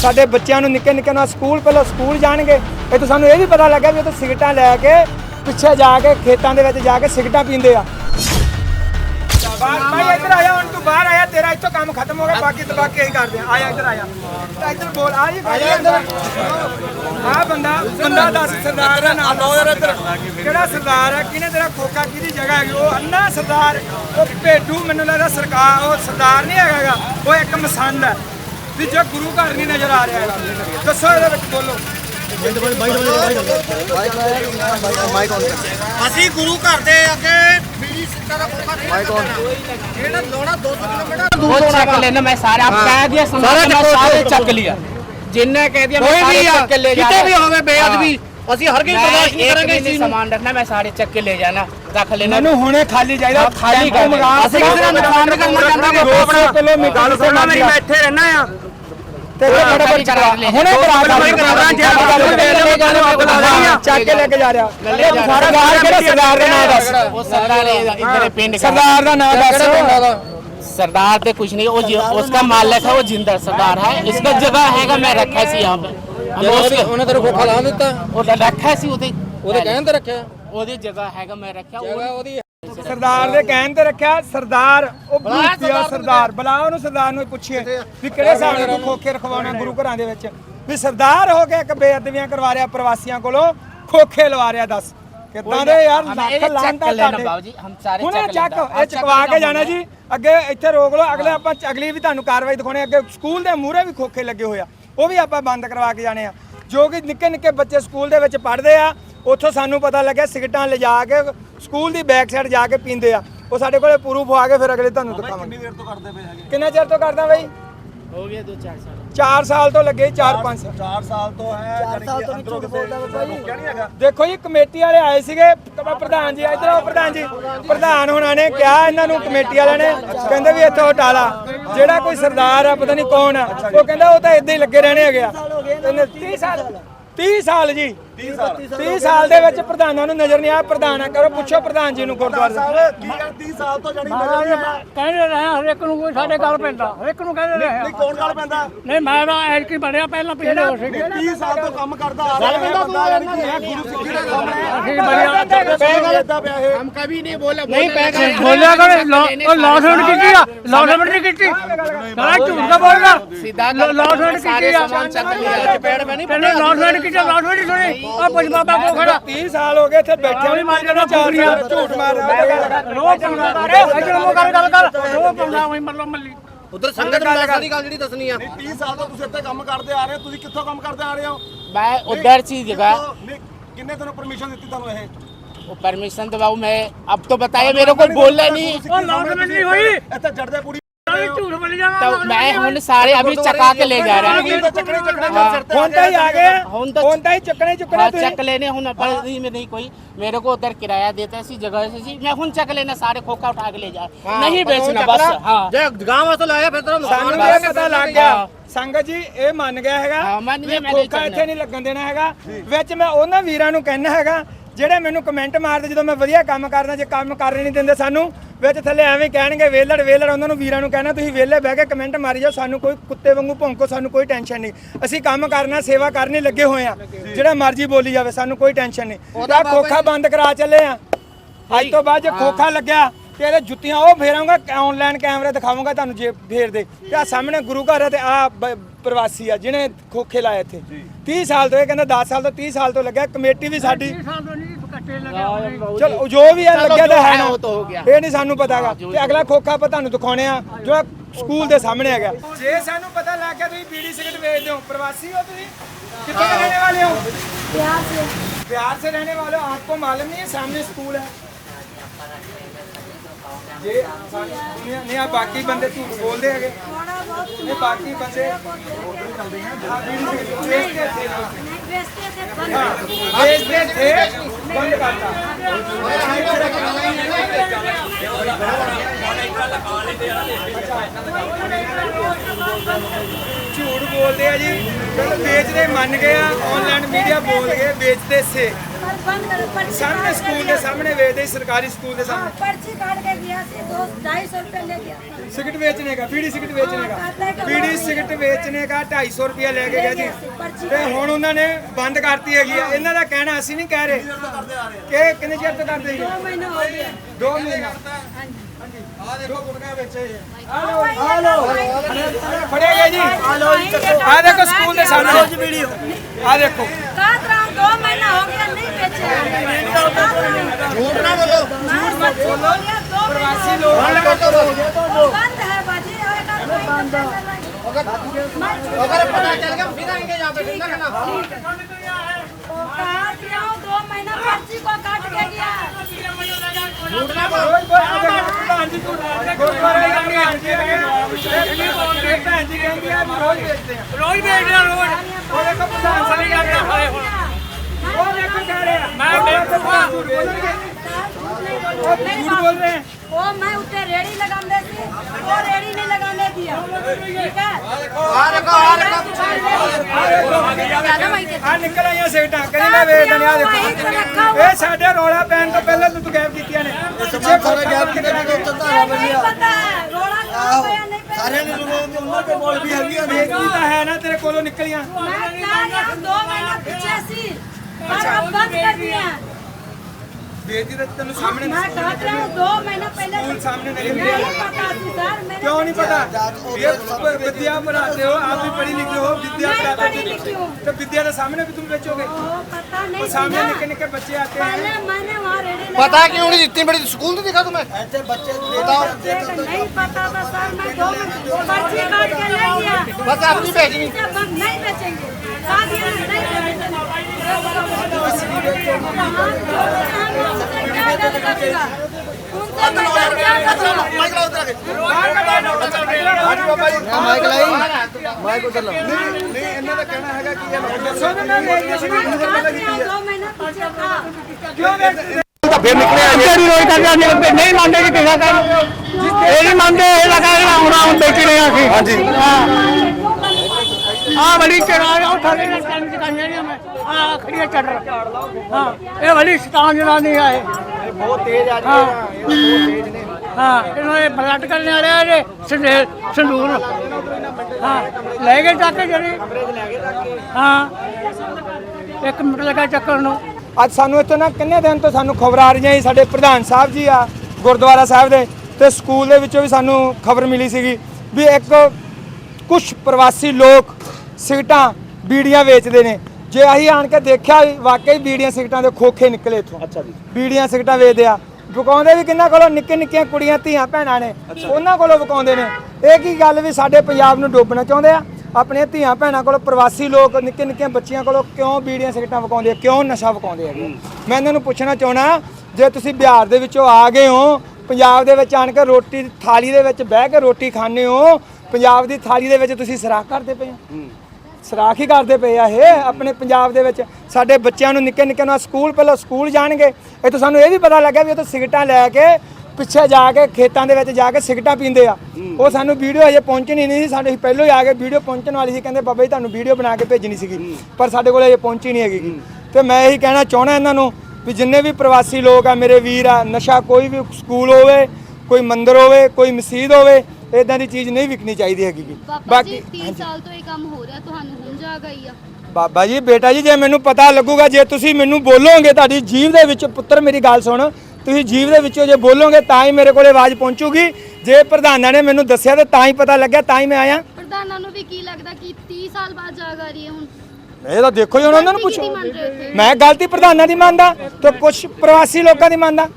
ਸਾਡੇ ਬੱਚਿਆਂ ਨੂੰ ਨਿੱਕੇ ਨਿੱਕੇ ਨਾਲ ਸਕੂਲ ਪਹਿਲਾਂ ਸਕੂਲ ਜਾਣਗੇ। ਇਹ ਤਾਂ ਸਾਨੂੰ ਇਹ ਵੀ ਪਤਾ ਲੱਗਾ ਵੀ ਉਹ ਤਾਂ ਸਿਗਰਟਾਂ ਲੈ ਕੇ ਪਿੱਛੇ ਜਾ ਕੇ ਖੇਤਾਂ ਦੇ ਵਿੱਚ ਜਾ ਕੇ ਸਿਗਰਟਾਂ ਪੀਂਦੇ ਆ। ਬਾਹਰ ਭਾਈ ਇੱਧਰ ਆਇਆ ਹੁਣ ਤੂੰ ਬਾਹਰ ਆਇਆ ਤੇਰਾ ਇੱਥੋਂ ਕੰਮ ਖਤਮ ਹੋ ਗਿਆ ਬਾਕੀ ਤਾਂ ਬਾਕੀ ਅਸੀਂ ਕਰਦੇ ਆ। ਆਇਆ ਇੱਧਰ ਆਇਆ ਤਾਂ ਇੱਧਰ ਬੋਲ ਆ ਜੀ ਆ ਬੰਦਾ ਬੰਦਾ ਦੱਸ ਸਰਦਾਰ ਦਾ ਨਾਮ ਲਓ ਯਾਰ ਇੱਧਰ ਕਿਹੜਾ ਸਰਦਾਰ ਹੈ ਕਿਹਨੇ ਤੇਰਾ ਖੋਕਾ ਕਿਹਦੀ ਜਗ੍ਹਾ ਹੈਗੀ? ਉਹ ਅੰਨਾ ਸਰਦਾਰ ਉਹ ਭੇਡੂ ਮੈਨੂੰ ਲੱਗਦਾ ਸਰਕਾਰ ਉਹ ਸਰਦਾਰ ਨਹੀਂ ਹੈਗਾਗਾ ਉਹ ਇੱਕ ਮਸੰਦ ਹੈ। ਵੀ ਜੋ ਗੁਰੂ ਘਰ ਨਹੀਂ ਨਜ਼ਰ ਆ ਰਿਹਾ ਹੈਗਾ ਦੱਸੋ ਇਹਦੇ ਵਿੱਚ ਬੋਲੋ ਅਸੀਂ ਗੁਰੂ ਘਰ ਦੇ ਅੱਗੇ ਬੀੜੀ ਸਿੱਟਾ ਦਾ ਕੋਖਾ ਨਹੀਂ ਮਾਈਕ ਆਨ ਜਿਹੜਾ ਲੋੜਾ 200 ਕਿਲੋਮੀਟਰ वो चेक लेना मैं सारे आप कह दिया सारा मैं सारे चेक लिया जिनने कह दिया मैं ਕੋਈ सारे ਵੀ ਆ चेक के ले ਕਿਤੇ जाना ਵੀ ਹੋਵੇ ਬੇਅਦਬੀ ਅਸੀਂ ਹਰ ਕੋਈ मैं ਬਰਦਾਸ਼ਤ ਨਹੀਂ एक ਕਰਾਂਗੇ ਇਸ महीने ਚੀਜ਼ ਨੂੰ सामान रखना मैं सारे चेक के ले जाना रख लेना ਮੈਨੂੰ ਹੁਣੇ ਖਾਲੀ ਚਾਹੀਦਾ खाली कर देना। ਅਸੀਂ ਕਿਸੇ ਨਾਲ ਨੁਕਸਾਨ ਕਰਨਾ ਚਾਹੁੰਦੇ 200 ਕਿਲੋਮੀਟਰ ਸੇ ਮੈਂ ਇੱਥੇ ਰਹਿਣਾ ਆ ਤੇ ਇਹ ਬੜਾ ਬੜੀ ਕਰਾ ਹੁਣੇ ਕਰਾ ਕੋਈ ਕਰਾ ਦਾਂ, ਜੇ ਆਪਾਂ ਨੂੰ ਦੇ ਦਿਓ, ਆਪਾਂ ਨੂੰ ਬੁਲਾ ਦਿਆਂਗੇ। ਚੱਕ ਕੇ ਲੈ ਕੇ ਜਾ ਰਿਹਾ ਸਾਰਾ ਬਾਹਰ ਕਿਹੜਾ ਸਰਦਾਰ ਦਾ ਨਾਮ ਦੱਸ वो सरदार है, इधर पिंड का ਸਰਦਾਰ ਦਾ ਨਾਮ ਦੱਸ सरदार तो कुछ नहीं वो जि- उसका मालिक है वो जिंदर सरदार है इसका जगह हैगा मैं रखा सी यहाँ पे हम उसके- ਉਹਨੇ ਤੇਰੇ ਖੋਖਾ ਲਾ ਦਿੱਤਾ वो रखा सी उधर ਉਹਦੇ ਕਹਿਣ ਤੇ ਰੱਖਿਆ ਉਹਦੀ ਜਗ੍ਹਾ ਹੈਗਾ ਮੈਂ ਰੱਖਿਆ ਉਹ ਉਹਦੀ ਸਰਦਾਰ ਦੇ ਕਹਿਣ ਤੇ ਰੱਖਿਆ ਸਰਦਾਰ ਉਹ ਭੂਤਿਆ ਸਰਦਾਰ ਬਲਾ ਉਹਨੂੰ ਸਰਦਾਰ ਨੂੰ ਪੁੱਛੀਏ ਵੀ ਕਿਹੜੇ ਹਿਸਾਬ ਨਾਲ ਖੋਖੇ ਰਖਵਾਉਣਾ ਗੁਰੂ ਘਰਾਂ ਦੇ ਵਿੱਚ? ਵੀ ਸਰਦਾਰ ਹੋ ਕੇ ਇੱਕ ਬੇਅਦਬੀਆਂ ਕਰਵਾ ਰਿਹਾ ਪ੍ਰਵਾਸੀਆਂ ਕੋਲੋਂ ਖੋਖੇ ਲਵਾ ਰਿਹਾ ਦੱਸ। ਕਿੱਦਾਂ ਦੇ ਯਾਰ ਲੱਖ ਲਾਂਦਾ ਤੁਹਾਡੇ। ਬਾਬੂ ਚੱਕ ਇਹ ਚਕਵਾ ਕੇ ਜਾਣਾ ਜੀ। ਅੱਗੇ ਇੱਥੇ ਰੋਕ ਲਓ ਅਗਲੇ ਆਪਾਂ ਅਗਲੀ ਵੀ ਤੁਹਾਨੂੰ ਕਾਰਵਾਈ ਦਿਖਾਉਣੀ ਅੱਗੇ ਸਕੂਲ ਦੇ ਮੂਹਰੇ ਵੀ ਖੋਖੇ ਲੱਗੇ ਹੋਇਆ ਉਹ ਵੀ ਆਪਾਂ ਬੰਦ ਕਰਵਾ ਕੇ ਜਾਣੇ ਆ। ਜੋ ਕਿ ਨਿੱਕੇ ਨਿੱਕੇ ਬੱਚੇ ਸਕੂਲ ਦੇ ਵਿੱਚ ਪੜਦੇ ਆ ਉੱਥੋਂ ਸਾਨੂੰ ਪਤਾ ਲੱਗਿਆ ਸਿਗਟਾਂ ਲਿਜਾ ਕੇ ਸਕੂਲ ਦੀ ਬੈਕ ਸਾਈਡ ਜਾ ਕੇ ਪੀਂਦੇ ਆ। ਉਹ ਸਾਡੇ ਕੋਲੇ ਪ੍ਰੂਫ ਆ ਕੇ ਫਿਰ ਅਗਲੇ ਤੁਹਾਨੂੰ ਦਿਖਾਵਾਂਗੇ। ਕਿੰਨੀ ਦੇਰ ਤੋਂ ਕਰਦੇ ਪਏ ਹੈਗੇ? ਕਿੰਨਾ ਚਿਰ ਤੋਂ ਕਰਦਾ ਬਈ? ਹੋ ਗਿਆ 2-4 ਸਾਲ। 4 ਸਾਲ ਤੋਂ ਲੱਗੇ 4-5 ਸਾਲ। 4 ਸਾਲ ਤੋਂ ਹੈ 4 ਸਾਲ ਤੋਂ ਝੂਠ ਬੋਲਦਾ ਬਾਬਾ ਜੀ। ਨਹੀਂ ਹੈਗਾ। ਦੇਖੋ ਜੀ ਕਮੇਟੀ ਵਾਲੇ ਆਏ ਸੀਗੇ ਕ- ਪ੍ਰਧਾਨ ਜੀ ਇਧਰ ਆਓ ਪ੍ਰਧਾਨ ਜੀ। ਪ੍ਰਧਾਨ ਹੁਣਾਂ ਨੇ ਕਿਹਾ ਇਹਨਾਂ ਨੂੰ ਕਮੇਟੀ ਵਾਲਿਆਂ ਨੇ ਕਹਿੰਦੇ ਵੀ ਇੱਥੋਂ ਹਟਾਲਾ ਜਿਹੜਾ ਕੋਈ ਸਰਦਾਰ ਆ ਪਤਾ ਨਹੀਂ ਕੌਣ ਆ ਉਹ ਕਹਿੰਦਾ ਉਹ ਤਾਂ ਇਦਾਂ ਹੀ ਲੱਗੇ ਰਹਿਣੇ ਹੈਗੇ ਆ। ਇਹਨੇ 30 ਸਾਲ 30 ਸਾਲ ਜੀ। 30 ਸਾਲ। ਦੇ ਵਿੱਚ ਪ੍ਰਧਾਨਾਂ ਨੂੰ ਨਜ਼ਰ ਨਹੀਂ ਆ ਪ੍ਰਧਾਨਾ ਕਰੋ ਪੁੱਛੋ ਪ੍ਰਧਾਨ ਜੀ ਨੂੰ ਗੁਰਦੁਆਰੇ ਸਾਹਿਬ ਕੀ ਗੱਲ 30 ਸਾਲ ਤੋਂ ਜਾਨੀ ਨਜ਼ਰ ਨਹੀਂ ਆ ਕਹਿੰਦੇ ਰਹੇ ਹਰ ਇੱਕ ਨੂੰ ਕੋਈ ਸਾਡੇ ਗੱਲ ਪੈਂਦਾ। ਹਰ ਇੱਕ ਨੂੰ ਕਹਿੰਦੇ ਰਹੇ। ਨਹੀਂ ਕੌਣ ਗੱਲ ਪੈਂਦਾ? ਨਹੀਂ ਮੈਂ ਤਾਂ ਐਲ ਕੀ ਬਣਿਆ ਪਹਿਲਾਂ ਪਿਛਲੇ ਹੋ ਸੀ 30 ਸਾਲ ਤੋਂ ਕੰਮ ਕਰਦਾ ਆ ਰਿਹਾ ਬੰਦਾ ਯਾਨੀ ਕਿ ਇਹ ਗੁਰੂ ਸਿੱਖੀ ਦੇ ਸਾਹਮਣੇ ਬਣਿਆ? ਪੈਗਾ ਇਦਾਂ ਪਿਆ ਇਹ। ਹਮ ਕਭੀ ਨਹੀਂ ਬੋਲੇ ਨਹੀਂ ਪੈਗਾ ਬੋਲਿਆ ਕਰ ਉਹ ਲੌਸਮੈਂਟ ਕੀਤੀ ਆ। ਲੌਸਮੈਂਟ ਨਹੀਂ ਕੀਤੀ। ਸਾਰਾ ਝੂਠ ਦਾ ਬੋਲਦਾ। ਸਿੱਧਾ ਲੌਸਮੈਂਟ ਕੀਤੀ ਆ। ਸਾਰੇ ਸਮਾਨ ਚੱਕ ਲਿਆ ਚਪੇੜ ਮੈਂ ਨਹੀਂ ਲੌਸਮੈਂਟ ਕੀਤੀ ਲੌਸਮੈਂਟ ਸੁਣੀ। ਆ ਪੁੱਛ ਬਾਬਾ ਕੋ ਖੜਾ 30 ਸਾਲ ਹੋ ਗਏ ਇੱਥੇ ਬੈਠੇ ਹੋਏ ਮਾਰ ਜਾਣਾ ਚਾਰ ਸਾਲ ਝੂਠ ਮਾਰ ਰਿਹਾ ਰੋ ਪਾਉਂਦਾ ਇੱਧਰ ਮੋ ਕਰ ਗੱਲ ਕਰ ਰੋ ਪਾਉਂਦਾ ਉਹੀ ਮੱਲੋ ਮੱਲੀ ਉਧਰ ਸੰਗਤ ਨੂੰ ਦੱਸਣ ਦੀ ਗੱਲ ਜਿਹੜੀ ਦੱਸਣੀ ਆ 30 ਸਾਲ ਤੋਂ ਤੁਸੀਂ ਇੱਥੇ ਕੰਮ ਕਰਦੇ ਆ ਰਹੇ ਹੋ ਤੁਸੀਂ ਕਿੱਥੋਂ ਕੰਮ ਕਰਦੇ ਆ ਰਹੇ ਹੋ मैं उधर सी जगह ਨਹੀਂ, ਕਿੰਨੇ ਤੈਨੂੰ ਪਰਮਿਸ਼ਨ ਦਿੱਤੀ ਤੁਹਾਨੂੰ ਇਹ वो परमिशन दबाऊ मैं अब तो बताइए मेरे को बोलना नहीं ਉਹ ਲੌਸਮੈਂਟ ਨਹੀਂ ਹੋਈ ਇੱਥੇ ਜੜਦੇ ਪੂਰੀ ਸਾਰੀ ਝੂਠ ਬੋਲੀ ਜਾਣਾ तो मैं हूँ सारे अभी चका के ले जा रहे हैं ਚੱਕਣੇ ਚੱਕਣੇ हाँ। ਹੁਣ ਤਾਂ ਹੀ ਆ ਗਏ ਹੁਣ ਤਾਂ- ਹੁਣ ਤਾਂ ਹੀ ਚੱਕਣੇ ਚੁੱਕਣੇ हाँ ਤੁਸੀਂ चक लेने हूँ ना बड़ी में नहीं कोई मेरे को उधर किराया देता है इसी जगह से जी मैं हूँ चक लेना सारे खोखा उठा के ले जा नहीं बेचना बस हाँ ਜੇ ਗਾਂ ਵਾਸਤੇ ਲਾਇਆ ਫਿਰ ਤੇਰਾ ਸਾਨੂੰ ਬਸ। ਇਹ ਪਤਾ ਲੱਗ ਗਿਆ ਸੰਗਤ ਜੀ ਇਹ ਮੰਨ ਗਿਆ ਹੈਗਾ ਹਾਂ, ਮੰਨ ਗਿਆ, ਵੀ ਮੈਂ ਨਹੀਂ ਖੋਖਾ ਇੱਥੇ ਚੱਲਣਾ। ਨਹੀਂ ਲੱਗਣ ਦੇਣਾ ਹੈਗਾ ਵਿੱਚ ਮੈਂ ਉਹਨਾਂ ਵੀਰਾਂ ਨੂੰ ਕਹਿਣਾ ਹੈਗਾ ਜਿਹੜੇ ਮੈਨੂੰ ਕਮੈਂਟ ਮਾਰਦੇ ਜਦੋਂ ਮੈਂ ਵਧੀਆ ਕੰਮ ਕਰਦਾ ਜੇ ਕੰਮ ਕਰਨ ਨਹੀਂ ਦਿੰਦੇ ਸਾਨੂੰ ਵਿੱਚ ਥੱਲੇ ਐਵੇਂ ਕਹਿਣਗੇ ਵੇਲੜ ਵੇਲੜ ਉਹਨਾਂ ਨੂੰ ਵੀਰਾਂ ਨੂੰ ਕਹਿਣਾ ਤੁਸੀਂ ਵੇਲੇ ਬਹਿ ਕੇ ਕਮੈਂਟ ਮਾਰੀ ਜਾਓ ਸਾਨੂੰ ਕੋਈ ਕੁੱਤੇ ਵਾਂਗੂ ਭੌਂਕੋ ਸਾਨੂੰ ਕੋਈ ਟੈਨਸ਼ਨ ਨਹੀਂ। ਅਸੀਂ ਕੰਮ ਕਰਨਾ ਸੇਵਾ ਕਰਨੀ ਲੱਗੇ ਹੋਏ ਆ ਜਿਹੜਾ ਮਰਜ਼ੀ ਬੋਲੀ ਜਾਵੇ ਸਾਨੂੰ ਕੋਈ ਟੈਨਸ਼ਨ ਨਹੀਂ। ਉਹਦਾ ਖੋਖਾ ਬੰਦ ਕਰਾ ਚੱਲੇ ਆ ਅੱਜ ਤੋਂ ਬਾਅਦ ਜੇ ਖੋਖਾ ਲੱਗਿਆ ਤੇ ਇਹਦੇ ਜੁੱਤੀਆਂ ਉਹ ਫੇਰਾਂਗਾ ਆਨਲਾਈਨ ਕੈਮਰੇ ਦਿਖਾਵਾਂਗਾ ਤੁਹਾਨੂੰ ਜੇ ਫੇਰ ਦੇ ਤੇ ਆ ਸਾਹਮਣੇ ਗੁਰੂ ਘਰ ਹੈ ਤੇ ਆ ਪ੍ਰਵਾਸੀ ਆ ਜਿਹਨੇ ਖੋਖੇ ਲਾਇਆ ਇੱਥੇ। 30 ਸਾਲ ਤੋਂ ਇਹ ਕਹਿੰਦਾ 10 ਸਾਲ ਤੋਂ 30 ਸਾਲ ਤੋਂ ਲੱਗਾ ਕਮੇਟੀ ਵੀ ਸਾਡੀ। ਚਲੋ ਜੋ। ਵੀ ਆ ਲੱਗਿਆ ਤਾਂ ਹੈ ਨਾ। ਇਹ ਨਹੀਂ ਸਾਨੂੰ ਪਤਾਗਾ ਤੇ ਅਗਲਾ ਖੋਖਾ ਆਪਾਂ ਤੁਹਾਨੂੰ ਦਿਖਾਉਣੇ ਆ ਜੋ ਸਕੂਲ ਦੇ ਸਾਹਮਣੇ ਹੈਗਾ। ਜੇ ਸਾਨੂੰ ਪਤਾ ਲੱਗ ਗਿਆ ਤੁਸੀਂ ਬੀੜੀ ਸਿਗਰਟ ਵੇਚਦੇ ਹੋ। ਪ੍ਰਵਾਸੀ ਹੋ ਤੁਸੀਂ? ਕਿੱਥੇ ਰਹਿਣੇ ਵਾਲੇ ਹੋ? ਬਿਹਾਰ ਸੇ। ਬਿਹਾਰ ਸੇ ਰਹਿਣੇ ਵਾਲੇ ਆਪਕੋ ਮਾਲੂਮ ਨਹੀਂ ਹੈ ਸਾਹਮਣੇ ਸਕੂਲ ਹੈ। ਬਾਕੀ ਬੰਦੇ ਝੂਠ ਬੋਲਦੇ ਹੈਗੇ। ਬਾਕੀ ਬੰਦੇ ਝੂਠ ਬੋਲਦੇ ਆ ਜੀ। ਚਲੋ ਵੇਚਦੇ ਮੰਨ ਗਏ ਆ ਆਨਲਾਈਨ ਮੀਡੀਆ ਬੋਲ ਗਏ ਵੇਚਦੇ ਸੇ। पर बंद कर पर्ची ਸਾਹਮਣੇ काट के ਸਕੂਲ ਦੇ दिया। ਸਾਹਮਣੇ ਵੇਚਦੇ ਸੀ, ਸਰਕਾਰੀ ਸਕੂਲ ਦੇ हाँ, ਸਾਹਮਣੇ पर्ची काट के दिया से दो ढाई सौ रुपये ले गया सिगरेट बेचने का बीड़ी सिगरेट बेचने हाँ, कहते का हैं कि बीड़ी वो- सिगरेट ਵੇਚਣੇ ਦਾ 250 ਰੁਪਿਆ ਲੈ ਕੇ ਗਿਆ ਜੀ पर्ची ਤੇ ਹੁਣ ਉਹਨਾਂ ਨੇ ਬੰਦ ਕਰਤੀ ਹੈਗੀ ਆ ਇਹਨਾਂ ਦਾ ਕਹਿਣਾ ਅਸੀਂ ਨਹੀਂ ਕਹਿ ਰਹੇ ਕਿ ਕਿੰਨੇ ਚਿਰ ਤੋਂ ਕਰਦੇ ਜੀ दो महीना हो गया 2 ਮਹੀਨਾ हाँ जी ਆ ਦੇਖੋ ਗੁਟਕਾ ਵੇਚੇ आ लो ਫੜੇ ਗਏ ਜੀ ਆ ਦੇਖੋ ਸਕੂਲ ਦੇ ਸਾਹਮਣੇ ਵੀਡੀਓ ਆ ਦੇਖੋ काट रहा हूँ दो महीना हो गया नहीं बेचे झूठ ना बोलो झूठ मत बोलो प्रवासी लोग बंद करो बंद है बाजी अगर अगर पता चल गया फिर आएंगे यहाँ पे ठंडा खाना काट रहा हूँ दो महीना पर्ची को काट के गया झूठ ना बोलो रोज बेच रहे रोज और देखो प्रधान सारे जाते हैं ਕੌਣ ਲੈ ਕੇ ਜਾ ਰਿਹਾ। ਮੈਂ ਬੇਵਕੂਫਾ ਝੂਠ ਬੋਲ ਰਹੇ। हैं। ਉਹ ਮੈਂ ਉੱਤੇ ਰੇੜੀ ਲਗਾਉਂਦੇ ਸੀ ਉਹ ਰੇੜੀ ਨਹੀਂ ਲਗਾਉਂਦੇ ਸੀ। ਠੀਕ ਹੈ? ਆ ਦੇਖੋ। ਆ ਆ ਨਿਕਲ ਆਈਆਂ ਸੀਟਾਂ। ਕਹਿੰਦੀ ਮੈਂ ਵੇਚ ਦਨੇ ਆ ਦੇਖੋ। ਇਹ ਸਾਡੇ ਰੋਲਾ ਪੈਣ ਤੋਂ ਪਹਿਲਾਂ ਤੂੰ ਗੈਪ ਕੀਤੀਆਂ ਨੇ। ਸਮਾਂ ਸਾਰੇ ਗੈਪ ਕੀਤੇ ਨੇ ਉੱਤਰ ਤਾਂ ਆ। ਨਹੀਂ ਵਧੀਆ ਪਤਾ ਰੋਲਾ ਕਿਉਂ ਪਿਆ ਨਹੀਂ ਪਿਆ? ਸਾਰਿਆਂ ਨੂੰ ਲੋਕਾਂ ਦੀ ਉਮਰ ਤੇ ਬੋਲ ਵੀ ਹੈਗੀ ਆ ਵੇਚਦੀ ਤਾਂ ਹੈ ਨਾ ਤੇਰੇ ਕੋਲੋਂ ਨਿਕਲੀਆਂ। ਮੈਂ ਤਾਂ ਯਾਰ ਦੋ ਮਹੀਨੇ ਪਿੱਛੇ ਸੀ। सी और अब बंद कर दिया ਵੇਚਦੀ ਤਾਂ ਤੈਨੂੰ ਸਾਹਮਣੇ मैं काट रहा हूँ दो महीना पहले स्कूल सामने नहीं नहीं है। पता थी सर मैंने क्यों नहीं पता ये विद्या पढ़ाते हो आप भी पढ़ी लिखी हो विद्या मैं पढ़ाते पढ़ी लिखी हूँ। तो विद्या के सामने भी तुम बेचोगे ओ, पता वो नहीं सामने थी ना। निके निके बच्चे आते हैं पहले मैंने वहाँ रेडी ਪਤਾ क्यों नहीं इतनी बड़ी स्कूल नहीं दिखा तुम्हें ऐसे बच्चे बताओ नहीं पता था सर मैं दो मिनट पर्ची काट के ले गया बस आपकी भेजनी से हम नहीं बेचेंगे कहा दिया नहीं ਮਾਈਕ ਲਾ ਉਧਰ ਆ ਕੇ ਮਾਈਕ ਲਾਈ ਮਾਈਕ ਉਧਰ ਲਾ ਨਹੀਂ ਨਹੀਂ ਇਹਨਾਂ ਦਾ ਕਹਿਣਾ ਹੈਗਾ ਕਿ ਇਹ। ਦੱਸੋ ਨਾ ਮੈਂ ਕਿਉਂ ਫਿਰ ਨਿਕਲਿਆ ਜਿਹੜੀ ਰੋਈ ਕਰਦੇ ਨਹੀਂ ਮੰਨਦੇ ਕਿ ਕਿਹਾ ਕਰ ਇਹ ਨਹੀਂ ਮੰਨਦੇ ਇਹ ਲਗਾ ਰਿਹਾ ਹੁਣ ਹੁਣ ਬੈਠੇ ਰਹੇ ਅਸੀਂ ਹਾਂਜੀ। ਆ ਬੜੀ ਚੜਾ ਉਹ ਥਾਲੇ ਨਾਲ ਟਾਈਮ ਚਕਾਈਆਂ ਨਹੀਂ ਮੈਂ ਆ ਖੜੀਆਂ ਚੜ ਹਾਂ ਇਹ ਬੜੀ ਸ਼ਤਾਨ ਜਨਾਨੀ ਆ ਇਹ। ਬਹੁਤ ਤੇਜ਼ ਆ ਹਾਂ। ਇਹ ਬਹੁਤ ਤੇਜ਼ ਨੇ। ਹਾਂ ਇਹਨਾਂ ਇਹ ਅੱਜ ਸਾਨੂੰ ਇੱਥੇ ਨਾ ਕਿੰਨੇ ਦਿਨ ਤੋਂ ਸਾਨੂੰ ਖਬਰਾਂ ਆ ਰਹੀਆਂ ਸਾਡੇ ਪ੍ਰਧਾਨ ਸਾਹਿਬ ਜੀ ਆ ਗੁਰਦੁਆਰਾ ਸਾਹਿਬ ਦੇ ਤੇ ਸਕੂਲ ਦੇ ਵਿੱਚੋਂ ਵੀ ਸਾਨੂੰ ਖਬਰ ਮਿਲੀ ਸੀਗੀ ਵੀ ਇੱਕ ਕੁਝ ਪ੍ਰਵਾਸੀ ਲੋਕ ਸਿਗਟਾਂ ਬੀੜੀਆਂ ਵੇਚਦੇ ਨੇ। ਜੇ ਅਸੀਂ ਆਣ ਕੇ ਦੇਖਿਆ ਵੀ ਵਾਕਈ ਬੀੜੀਆਂ ਸਿਗਟਾਂ ਦੇ ਖੋਖੇ ਨਿਕਲੇ ਇੱਥੋਂ। ਅੱਛਾ ਜੀ। ਬੀੜੀਆਂ ਸਿਗਟਾਂ ਵੇਚਦੇ ਆ। ਵਿਕਾਉਂਦੇ ਵੀ ਕਿੰਨਾ ਕੋਲੋਂ? ਨਿੱਕੇ ਨਿੱਕੀਆਂ ਕੁੜੀਆਂ ਧੀਆਂ ਭੈਣਾਂ ਨੇ। ਉਹਨਾਂ ਕੋਲੋਂ ਵਿਕਾਉਂਦੇ ਨੇ। ਇਹ ਕੀ ਗੱਲ ਵੀ ਸਾਡੇ ਪੰਜਾਬ ਨੂੰ ਡੋਬਣਾ ਚਾਹੁੰਦੇ ਆ? ਆਪਣੀਆਂ ਧੀਆਂ ਭੈਣਾਂ ਕੋਲੋਂ ਪ੍ਰਵਾਸੀ ਲੋਕ ਨਿੱਕੇ ਨਿੱਕੀਆਂ ਬੱਚੀਆਂ ਕੋਲੋਂ ਕਿਉਂ ਬੀੜੀਆਂ ਸਿਗਰਟਾਂ ਵਿਕਾਉਂਦੇ ਆ? ਕਿਉਂ ਨਸ਼ਾ ਵਿਕਾਉਂਦੇ ਆ? ਮੈਂ ਇਹਨਾਂ ਨੂੰ ਪੁੱਛਣਾ ਚਾਹਣਾ ਜੇ ਤੁਸੀਂ ਬਿਹਾਰ ਦੇ ਵਿੱਚੋਂ ਆ ਗਏ ਹੋ ਪੰਜਾਬ ਦੇ ਵਿੱਚ ਆਣ ਕੇ ਰੋਟੀ ਥਾਲੀ ਦੇ ਵਿੱਚ ਬਹਿ ਕੇ ਰੋਟੀ ਖਾਂਦੇ ਹੋ ਪੰਜਾਬ ਦੀ ਥਾਲੀ ਦੇ ਵਿੱਚ ਤੁਸੀਂ ਸਰਾਖ ਕਰਦੇ ਪਏ ਹੋ। ਸਰਾਖ ਹੀ ਕਰਦੇ ਪਏ ਆ ਇਹ ਆਪਣੇ ਪੰਜਾਬ ਦੇ ਵਿੱਚ। ਸਾਡੇ ਬੱਚਿਆਂ ਨੂੰ ਨਿੱਕੇ ਨਿੱਕੇ ਨਾਲ ਸਕੂਲ ਪਹਿਲਾਂ ਸਕੂਲ ਜਾਣਗੇ। ਇਹ ਤਾਂ ਸਾਨੂੰ ਇਹ ਵੀ ਪਤਾ ਲੱਗਿਆ ਵੀ ਇਹ ਤਾਂ ਸਿਗਰਟਾਂ ਲੈ ਕੇ ਪਿੱਛੇ ਜਾ ਕੇ ਖੇਤਾਂ ਦੇ ਵਿੱਚ ਜਾ ਕੇ ਸਿਗਰਟਾਂ ਪੀਂਦੇ ਆ। ਉਹ ਸਾਨੂੰ ਵੀਡੀਓ ਹਜੇ ਪਹੁੰਚਣੀ ਨਹੀਂ ਸੀ। ਸਾਡੇ ਅਸੀਂ ਪਹਿਲਾਂ ਹੀ ਆ ਕੇ ਵੀਡੀਓ ਪਹੁੰਚਣ ਵਾਲੀ ਸੀ। ਕਹਿੰਦੇ, ਬਾਬਾ ਜੀ, ਤੁਹਾਨੂੰ ਵੀਡੀਓ ਬਣਾ ਕੇ ਭੇਜਣੀ ਸੀਗੀ। ਪਰ ਸਾਡੇ ਕੋਲ ਹਜੇ ਪਹੁੰਚੀ ਨਹੀਂ ਹੈਗੀ। ਤੇ ਮੈਂ ਇਹੀ ਕਹਿਣਾ ਚਾਹਣਾ ਇਹਨਾਂ ਨੂੰ ਵੀ ਜਿੰਨੇ ਵੀ ਪ੍ਰਵਾਸੀ ਲੋਕ ਆ, ਮੇਰੇ ਵੀਰ ਆ, ਨਸ਼ਾ ਕੋਈ ਵੀ ਸਕੂਲ ਹੋਵੇ, ਕੋਈ ਮੰਦਿਰ ਹੋਵੇ, ਕੋਈ ਮਸਜਿਦ ਹੋਵੇ ਇਦਾਂ ਦੀ ਚੀਜ਼ ਨਹੀਂ ਵਿਕਣੀ ਚਾਹੀਦੀ ਹੈਗੀ ਗੀ। ਬਾਬਾ ਜੀ 3 ਸਾਲ ਤੋਂ ਇਹ ਕੰਮ ਹੋ ਰਿਹਾ ਤੁਹਾਨੂੰ ਹੁਣ ਜਾਗ ਆਈ ਆ। ਬਾਬਾ ਜੀ ਬੇਟਾ ਜੀ ਜੇ ਮੈਨੂੰ ਪਤਾ ਲੱਗੂਗਾ ਜੇ ਤੁਸੀਂ ਮੈਨੂੰ ਬੋਲੋਗੇ ਤੁਹਾਡੀ ਜੀਵ ਦੇ ਵਿੱਚ ਪੁੱਤਰ ਮੇਰੀ ਗੱਲ ਸੁਣ ਤੁਸੀਂ ਜੀਵ ਦੇ ਵਿੱਚੋਂ ਜੇ ਬੋਲੋਗੇ ਤਾਂ ਹੀ ਮੇਰੇ ਕੋਲੇ ਆਵਾਜ਼ ਪਹੁੰਚੂਗੀ। ਜੇ ਪ੍ਰਧਾਨਾਂ ਨੇ ਮੈਨੂੰ ਦੱਸਿਆ ਤੇ ਤਾਂ ਹੀ ਪਤਾ ਲੱਗਿਆ ਤਾਂ ਹੀ ਮੈਂ ਆਇਆ। ਪ੍ਰਧਾਨਾਂ ਨੂੰ ਵੀ ਕੀ ਲੱਗਦਾ ਕਿ 30 ਸਾਲ ਬਾਅਦ ਜਾਗ ਆ ਰਹੀ ਹੈ ਹੁਣ? ਇਹ ਤਾਂ ਦੇਖੋ ਜੀ ਹੁਣ ਉਹਨਾਂ ਨੂੰ ਗਲਤੀ ਪੁੱਛੋ। ਕਿਹਦੀ ਮੰਨ ਰਹੇ ਉੱਥੇ? ਮੈਂ ਗਲਤੀ ਪ੍ਰਧਾਨਾਂ ਦੀ ਮੰਨਦਾ ਤੇ ਕੁਝ ਪ੍ਰਵਾਸੀ ਲੋਕਾਂ ਦੀ ਮੰਨਦਾ।